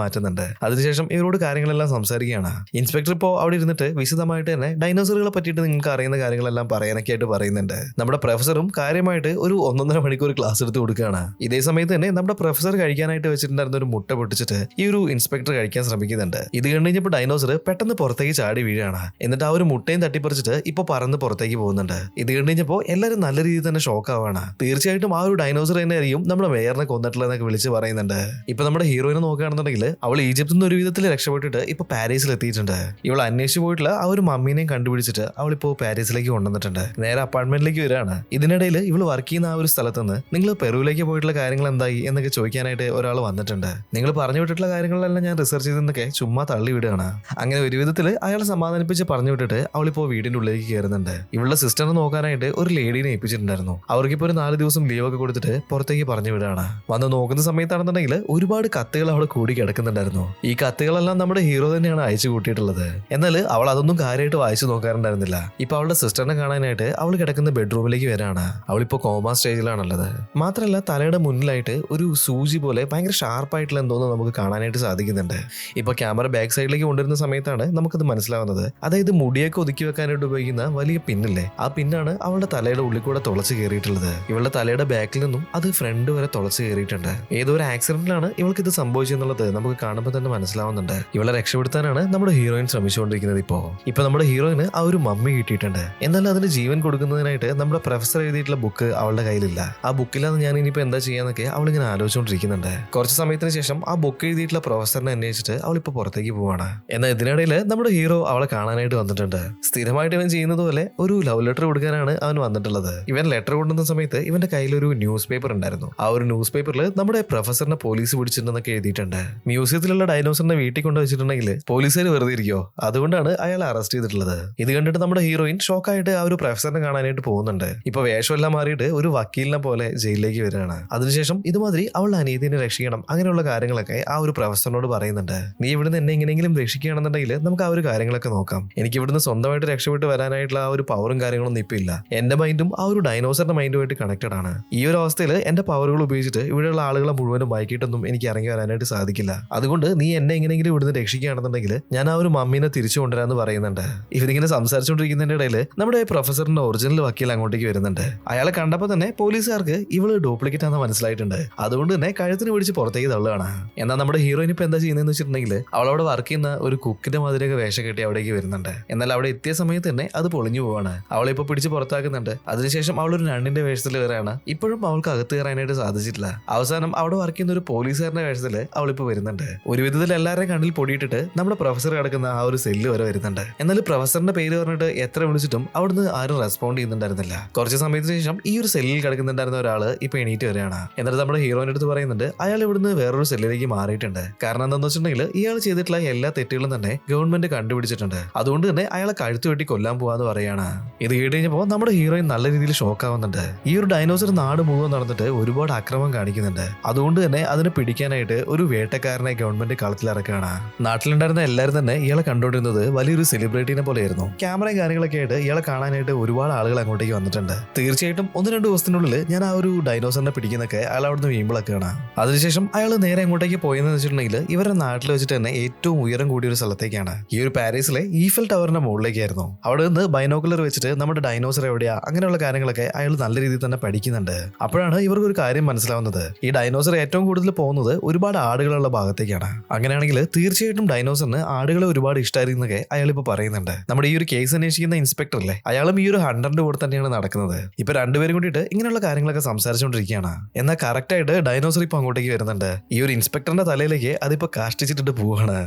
മാറ്റുന്നുണ്ട്. അതിനുശേഷം ഇവരോട് കാര്യങ്ങളെല്ലാം സംസാരിക്കുകയാണ്. ഇൻസ്പെക്ടർ ഇപ്പോ അവിടെ ഇരുന്നിട്ട് വിശദമായിട്ട് തന്നെ ഡൈനോസറുകളെ പറ്റിയിട്ട് നിങ്ങൾക്ക് അറിയുന്ന കാര്യങ്ങളെല്ലാം പറയാനൊക്കെ ആയിട്ട് പറയുന്നുണ്ട്. നമ്മുടെ പ്രൊഫസറും കാര്യമായിട്ട് ഒരു ഒന്നൊന്നര മണിക്കൂർ ക്ലാസ് എടുത്ത് കൊടുക്കുകയാണ്. ഇതേ സമയത്ത് തന്നെ നമ്മുടെ പ്രൊഫസർ കഴിക്കാനായിട്ട് വെച്ചിട്ടുണ്ടായിരുന്ന ഒരു മുട്ട പൊട്ടിച്ചിട്ട് ഈ ഒരു ഇൻസ്പെക്ടർ കഴിക്കാൻ ശ്രമിക്കുന്നുണ്ട്. ഇത് കണ്ടു കഴിഞ്ഞപ്പോൾ ഡൈനോസർ പെട്ടെന്ന് പുറത്തേക്ക് ചാടി വീഴാണ് എന്നിട്ട് ആ ഒരു മുട്ടയും തട്ടിപ്പറിച്ചിട്ട് ഇപ്പൊ പറന്ന് പുറത്തേക്ക് പോകുന്നുണ്ട്. ഇത് കണ്ടു കഴിഞ്ഞപ്പോൾ എല്ലാവരും നല്ല രീതിയിൽ തന്നെ ഷോക്ക് ആവാണ് തീർച്ചയായിട്ടും ആ ഒരു ഡൈനോസർ തന്നെ ആയിരിക്കും നമ്മുടെ മേയറിനെ കൊന്നിട്ടുള്ളതെന്നൊക്കെ വിളിച്ച് പറയുന്നുണ്ട്. ഇപ്പൊ നമ്മുടെ ഹീറോയിനെ നോക്കുകയാണെന്നുണ്ടെങ്കിൽ അവൾ ഈജിപ്തിൽ നിന്ന് ഒരു വിധത്തിൽ രക്ഷപ്പെട്ടിട്ട് ഇപ്പൊ പാരീസിൽ എത്തിയിട്ടുണ്ട്. ഇവൾ അന്വേഷിച്ചു പോയിട്ടുള്ള ആ ഒരു മമ്മീനെയും കണ്ടുപിടിച്ചിട്ട് അവൾ ഇപ്പോൾ പാരീസിലേക്ക് കൊണ്ടുവന്നിട്ടുണ്ട്. നേരെ അപ്പാർട്ട്മെന്റിലേക്ക് വരികയാണ്. ഇതിനിടയിൽ ഇവൾ വർക്ക് ചെയ്യുന്ന ആ ഒരു സ്ഥലത്ത് നിന്ന് നിങ്ങൾ പെറുവിലേക്ക് പോയിട്ടുള്ള കാര്യങ്ങൾ എന്തായി എന്നൊക്കെ ചോദിക്കാനായിട്ട് ഒരാൾ വന്നിട്ടുണ്ട്. നിങ്ങൾ പറഞ്ഞു വിട്ടിട്ടുള്ള കാര്യങ്ങളെല്ലാം ഞാൻ റിസർച്ച് ചെയ്തെന്നൊക്കെ ചുമ്മാ തള്ളി വിടുകയാണ്. അങ്ങനെ ഒരു വിധത്തിൽ അയാളെ സമാധാനിപ്പിച്ച് പറഞ്ഞു വിട്ടിട്ട് അവളിപ്പോ വീടിന്റെ ഉള്ളിലേക്ക് കയറുന്നുണ്ട്. ഇവളുടെ സിസ്റ്ററിനെ നോക്കാനായിട്ട് ഒരു ലേഡീനെ ഏൽപ്പിച്ചിട്ടുണ്ടായിരുന്നു. അവർക്കിപ്പോ ഒരു നാല് ദിവസം ലീവ് ഒക്കെ കൊടുത്തിട്ട് പുറത്തേക്ക് പറഞ്ഞു വിടുകയാണ്. വന്ന് നോക്കുന്ന സമയത്താണെന്നുണ്ടെങ്കിൽ ഒരുപാട് കത്തുകൾ അവിടെ കൂടി കിടക്കുന്നുണ്ടായിരുന്നു. ഈ കത്തുകളെല്ലാം നമ്മുടെ ഹീറോ തന്നെയാണ് അയച്ചു കൂട്ടിയിട്ടുള്ളത്. എന്നാൽ അവൾ അതൊന്നും കാര്യമായിട്ട് വായിച്ചു നോക്കാറുണ്ടായിരുന്നില്ല. ഇപ്പൊ അവളുടെ സിസ്റ്ററിനെ കാണാനായിട്ട് അവൾ കിടക്കുന്ന ബെഡ്റൂമിലേക്ക് വരാണ്. അവളിപ്പോ കോമ സ്റ്റേജിലാണുള്ളത്. മാത്രമല്ല തലയുടെ മുന്നിലായിട്ട് ഒരു സൂചി പോലെ ഭയങ്കര ഷാർപ്പായിട്ടുള്ള എന്തോന്ന് നമുക്ക് കാണാനായിട്ട് സാധിക്കുന്നുണ്ട്. ഇപ്പൊ ക്യാമറ ബാക്ക് സൈഡിലേക്ക് കൊണ്ടുവരുന്ന സമയത്താണ് നമുക്കത് മനസ്സിലാവുന്നത്. അതായത് മുടിയൊക്കെ ഒതുക്കി വെക്കാനായിട്ട് ഉപയോഗിക്കുന്ന വലിയ പിന്നല്ലേ? ആ പിന്നാണ് അവളുടെ തലയുടെ ഉള്ളിൽ കൂടെ തുളച്ച് കയറിയിട്ടുള്ളത്. ഇവളുടെ തലയുടെ ബാക്കിൽ നിന്നും അത് ഫ്രണ്ട് വരെ തുളച്ച് കയറിയിട്ടുണ്ട്. ഏതോ ഒരു ആക്സിഡന്റിലാണ് ഇവൾക്ക് ഇത് സംഭവിച്ചെന്നുള്ളത് നമുക്ക് കാണുമ്പോൾ തന്നെ മനസ്സിലാവുന്നുണ്ട് ഇവളെ രക്ഷപ്പെടുത്താനാണ് നമ്മുടെ ഹീറോയിൻ ശ്രമിച്ചുകൊണ്ടിരിക്കുന്നത് ഇപ്പോ. ഇപ്പൊ നമ്മുടെ ഹീറോയിന് ആ ഒരു മമ്മി കിട്ടിയിട്ടുണ്ട്. എന്നാൽ അതിന് ജീവൻ കൊടുക്കുന്നതിനായിട്ട് നമ്മുടെ പ്രൊഫസർ എഴുതിയിട്ടുള്ള ബുക്ക് അവളുടെ കയ്യിലില്ല. ആ ബുക്കില്ലാതെ ഞാൻ ഇനിയിപ്പോ എന്താ ചെയ്യാന്നൊക്കെ അവൾ ഇങ്ങനെ ആലോചിച്ചുകൊണ്ടിരിക്കുന്നുണ്ട്. കുറച്ച് സമയത്തിന് ശേഷം ആ ബുക്ക് എഴുതിയിട്ടുള്ള പ്രൊഫസറിനെ അന്വേഷിച്ചിട്ട് അവൾ ഇപ്പൊ പുറത്തേക്ക് പോവാണ്. എന്നാൽ ഇതിനിടയിൽ നമ്മുടെ ഹീറോ അവളെ കാണാനായിട്ട് വന്നിട്ടുണ്ട്. സ്ഥിരമായിട്ട് ഇവൻ ചെയ്യുന്നത് പോലെ ഒരു ലവ് ലെറ്റർ കൊടുക്കാനാണ് അവൻ വന്നിട്ടുള്ളത്. ഇവൻ ലെറ്റർ കൊണ്ടുവന്ന സമയത്ത് ഇവന്റെ കയ്യിൽ ഒരു ന്യൂസ് പേപ്പർ ഉണ്ടായിരുന്നു. ആ ഒരു ന്യൂസ് പേപ്പറിൽ നമ്മുടെ പ്രൊഫസറിനെ പോലീസ് പിടിച്ചിട്ടുണ്ടെന്നൊക്കെ എഴുതിയിട്ടുണ്ട്. മ്യൂസിയത്തിലുള്ള ഡൈനോസറിനെ വീട്ടിൽ കൊണ്ട് വെച്ചിട്ടുണ്ടെങ്കിൽ പോലീസുകാർ വെറുതെ ഇരിക്കോ അതുകൊണ്ടാണ് അയാൾ അറസ്റ്റ് ചെയ്തിട്ടുള്ളത്. ഇത് കണ്ടിട്ട് നമ്മുടെ ഹീറോയിൻ ഷോക്കായിട്ട് ആ ഒരു പ്രൊഫസറിനെ കാണാനായിട്ട് പോകുന്നുണ്ട്. ഇപ്പൊ വേഷമെല്ലാം മാറിയിട്ട് ഒരു വക്കീലിനെ പോലെ ജയിലിലേക്ക് വരികയാണ്. അതിനുശേഷം ഇതുമാതിരി അവളുടെ അനീതിനെ രക്ഷിക്കണം അങ്ങനെയുള്ള കാര്യങ്ങളൊക്കെ ആ ഒരു പ്രൊഫസറിനോട് പറയുന്നുണ്ട്. നീ ഇവിടുന്ന് എന്നെ എങ്ങനെയെങ്കിലും രക്ഷിക്കുകയാണെന്നുണ്ടെങ്കിൽ നമുക്ക് ആ ഒരു കാര്യങ്ങളൊക്കെ നോക്കാം. എനിക്ക് ഇവിടുന്ന് സ്വന്തമായിട്ട് രക്ഷപ്പെട്ട് വരാനായിട്ടുള്ള ആ ഒരു പവറും കാര്യങ്ങളൊന്നും ഇപ്പം ഇല്ല. എന്റെ മൈൻഡും ആ ഒരു ഡൈനോസറിന്റെ മൈൻഡുമായിട്ട് കണക്റ്റഡ് ആണ്. ഈ ഒരു അവസ്ഥയിൽ എന്റെ പവറുകൾ ഉപയോഗിച്ചിട്ട് ഇവിടെയുള്ള ആളുകളെ മുഴുവനും വൈകിട്ടൊന്നും എനിക്ക് ഇറങ്ങി വരാനായിട്ട് സാധിക്കില്ല. അതുകൊണ്ട് നീ എന്നെ എങ്ങനെയെങ്കിലും ഇവിടുന്ന് രക്ഷിക്കുകയാണെന്നുണ്ടെങ്കിൽ ഞാൻ ആ ഒരു മമ്മീനെ തിരിച്ചു കൊണ്ടുവരാന്ന് പറയുന്നുണ്ട്. ഇവരിങ്ങനെ സംസാരിച്ചുകൊണ്ടിരിക്കുന്നതിന്റെ ഇടയിൽ നമ്മുടെ പ്രൊഫസറിന്റെ ഒറിജിനൽ വക്കീൽ അങ്ങോട്ടേക്ക് വരുന്നുണ്ട്. അയാളെ കണ്ടപ്പോൾ തന്നെ പോലീസുകാർക്ക് ഇവൾ ഡ്യൂപ്ലിക്കേറ്റ് ആണെന്ന് മനസ്സിലായിട്ടുണ്ട്. അതുകൊണ്ട് തന്നെ കഴുത്തിന് പിടിച്ച് പുറത്തേക്ക് തള്ളുകയാണ്. എന്നാൽ നമ്മുടെ ഹീറോയിൻ ഇപ്പൊ എന്താ ചെയ്യുന്നതെന്ന് വെച്ചിട്ടുണ്ടെങ്കിൽ അവൾ അവിടെ വർക്ക് ചെയ്യുന്ന ഒരു കുക്കിന്റെ മാതിരിയൊക്കെ വേഷം കെട്ടി അവിടേക്ക് വരുന്നുണ്ട്. എന്നാൽ അവിടെ എത്തിയ സമയത്ത് തന്നെ അത് പൊളിഞ്ഞു പോവാണ്. അവളെ ഇപ്പൊ പിടിച്ച് പുറത്താക്കുന്നുണ്ട്. അതിനുശേഷം അവൾ ഒരു നണ്ണിന്റെ വേഷത്തിൽ വരാണ് ഇപ്പോഴും അവൾക്ക് അകത്ത് കയറാനായിട്ട് സാധിച്ചിട്ടില്ല. അവസാനം അവിടെ വർക്ക് ചെയ്യുന്ന ഒരു പോലീസുകാരന്റെ വേഷത്തിൽ അവളിപ്പോ വരുന്നുണ്ട്. ഒരു വിധത്തിൽ എല്ലാവരെയും കണ്ണിൽ പൊടിയിട്ടിട്ട് നമ്മുടെ പ്രൊഫസർ കിടക്കുന്ന ആ ഒരു സെല്ല് വരെ വരുന്നുണ്ട്. എന്നാൽ പ്രൊഫസറിന്റെ പേര് പറഞ്ഞിട്ട് എത്ര വിളിച്ചിട്ടും അവിടുന്ന് ആരും റെസ്പോണ്ട് ചെയ്യുന്നുണ്ടായിരുന്നില്ല. കുറച്ച് സമയത്തിന് ശേഷം ഈ ഒരു സെല്ലിൽ കിടക്കുന്നുണ്ടായിരുന്ന ഒരാൾ ഇപ്പൊ എണീറ്റ് വരികയാണ്. എന്നിട്ട് നമ്മുടെ ഹീറോയിന്റെ അടുത്ത് പറയുന്നുണ്ട് അയാൾ ഇവിടുന്ന് വേറൊരു സെല്ലിലേക്ക് മാറിയിട്ടുണ്ട്. കാരണം എന്താണെന്ന് വെച്ചിട്ടുണ്ടെങ്കിൽ ഇയാൾ ചെയ്തിട്ടുള്ള എല്ലാ തെറ്റുകളും തന്നെ ഗവൺമെന്റ് കണ്ടുപിടിച്ചിട്ടുണ്ട്. അതുകൊണ്ട് തന്നെ അയാളെ കഴുത്ത് വെട്ടി കൊല്ലാൻ പോവാന്ന് പറയാണ്. ഇത് കേട്ട് കഴിഞ്ഞപ്പോൾ നമ്മുടെ ഹീറോയിൻ നല്ല രീതിയിൽ ഷോക്ക് ആവുന്നുണ്ട്. ഈ ഒരു ഡൈനോസർ നാട് മുഴുവൻ നടന്നിട്ട് ഒരുപാട് അക്രമം കാണിക്കുന്നുണ്ട്. അതുകൊണ്ട് തന്നെ അതിനെ പിടിക്കാനായിട്ട് ഒരു വേട്ടക്കാരനെ ഗവൺമെന്റ് കളത്തിലിറക്കുകയാണ്. നാട്ടിലുണ്ടായിരുന്ന എല്ലാവരും തന്നെ ഇയാളെ കണ്ടുകൊണ്ടിരുന്നത് വലിയൊരു സെലിബ്രിറ്റീനെ പോലെയായിരുന്നു. ക്യാമറയും കാര്യങ്ങളൊക്കെ ആയിട്ട് ഇയാളെ കാണാനായിട്ട് ഒരുപാട് ആളുകൾ അങ്ങോട്ടേക്ക് വന്നിട്ടുണ്ട്. തീർച്ചയായിട്ടും ഒന്ന് രണ്ട് ദിവസത്തിനുള്ളിൽ ഞാൻ ആ ഒരു ഡൈനോസറിനെ പിടിക്കുന്നൊക്കെ അയാൾ അവിടുന്ന് വീമ്പിളക്കുകയാണ്. അതിനുശേഷം അയാൾ നേരെ അങ്ങോട്ടേക്ക് പോയെന്ന് വെച്ചിട്ടുണ്ടെങ്കിൽ ഇവരുടെ നാട്ടിൽ വെച്ചിട്ട് തന്നെ ഏറ്റവും ഉയരം കൂടിയ ഒരു സ്ഥലത്തേക്കാണ്. ഈ ഒരു പാരീസിലെ ഈഫൽ ടവറിന്റെ മുകളിലേക്കായിരുന്നു. അവിടെ നിന്ന് ബൈനോക്കുലർ വെച്ചിട്ട് നമ്മുടെ ഡൈനോസർ എവിടെയാ? അങ്ങനെയുള്ള കാര്യങ്ങളൊക്കെ അയാൾ നല്ല രീതിയിൽ തന്നെ പഠിക്കുന്നുണ്ട്. അപ്പോഴാണ് ഇവർക്ക് ഒരു കാര്യം മനസ്സിലാവുന്നത്. ഈ ഡൈനോസർ ഏറ്റവും കൂടുതൽ പോകുന്നത് ഒരുപാട് ആടുകളുള്ള ഭാഗത്തേക്കാണ്. അങ്ങനെയാണെങ്കിൽ തീർച്ചയായിട്ടും ഡൈനോസറിന് ആടുകളെ ഒരുപാട് ഇഷ്ടമായിരുന്നൊക്കെ അയാൾ ഇപ്പൊ പറയുന്നുണ്ട്. നമ്മുടെ ഈ ഒരു കേസ് അന്വേഷിക്കുന്ന ഇൻസ്പെക്ടർ അല്ലേ? അയാളും ഈ ഒരു ഹണ്ടറിന്റെ കൂടെ തന്നെയാണ് നടക്കുന്നത്. ഇപ്പൊ രണ്ടുപേരും കൂടിയിട്ട് ഇങ്ങനെയുള്ള കാര്യങ്ങളൊക്കെ സംസാരിച്ചുകൊണ്ടിരിക്കുകയാണ്. എന്നാൽ കറക്റ്റ് ആയിട്ട് ഡൈനോസർ ഇപ്പൊ അങ്ങോട്ടേക്ക് വരുന്നുണ്ട്. ഈ ഒരു ഇൻസ്പെക്ടറിന്റെ തലയിലേക്ക് അതിപ്പോ കാഷ്ടിച്ചിട്ടിട്ട് പോവാണ്.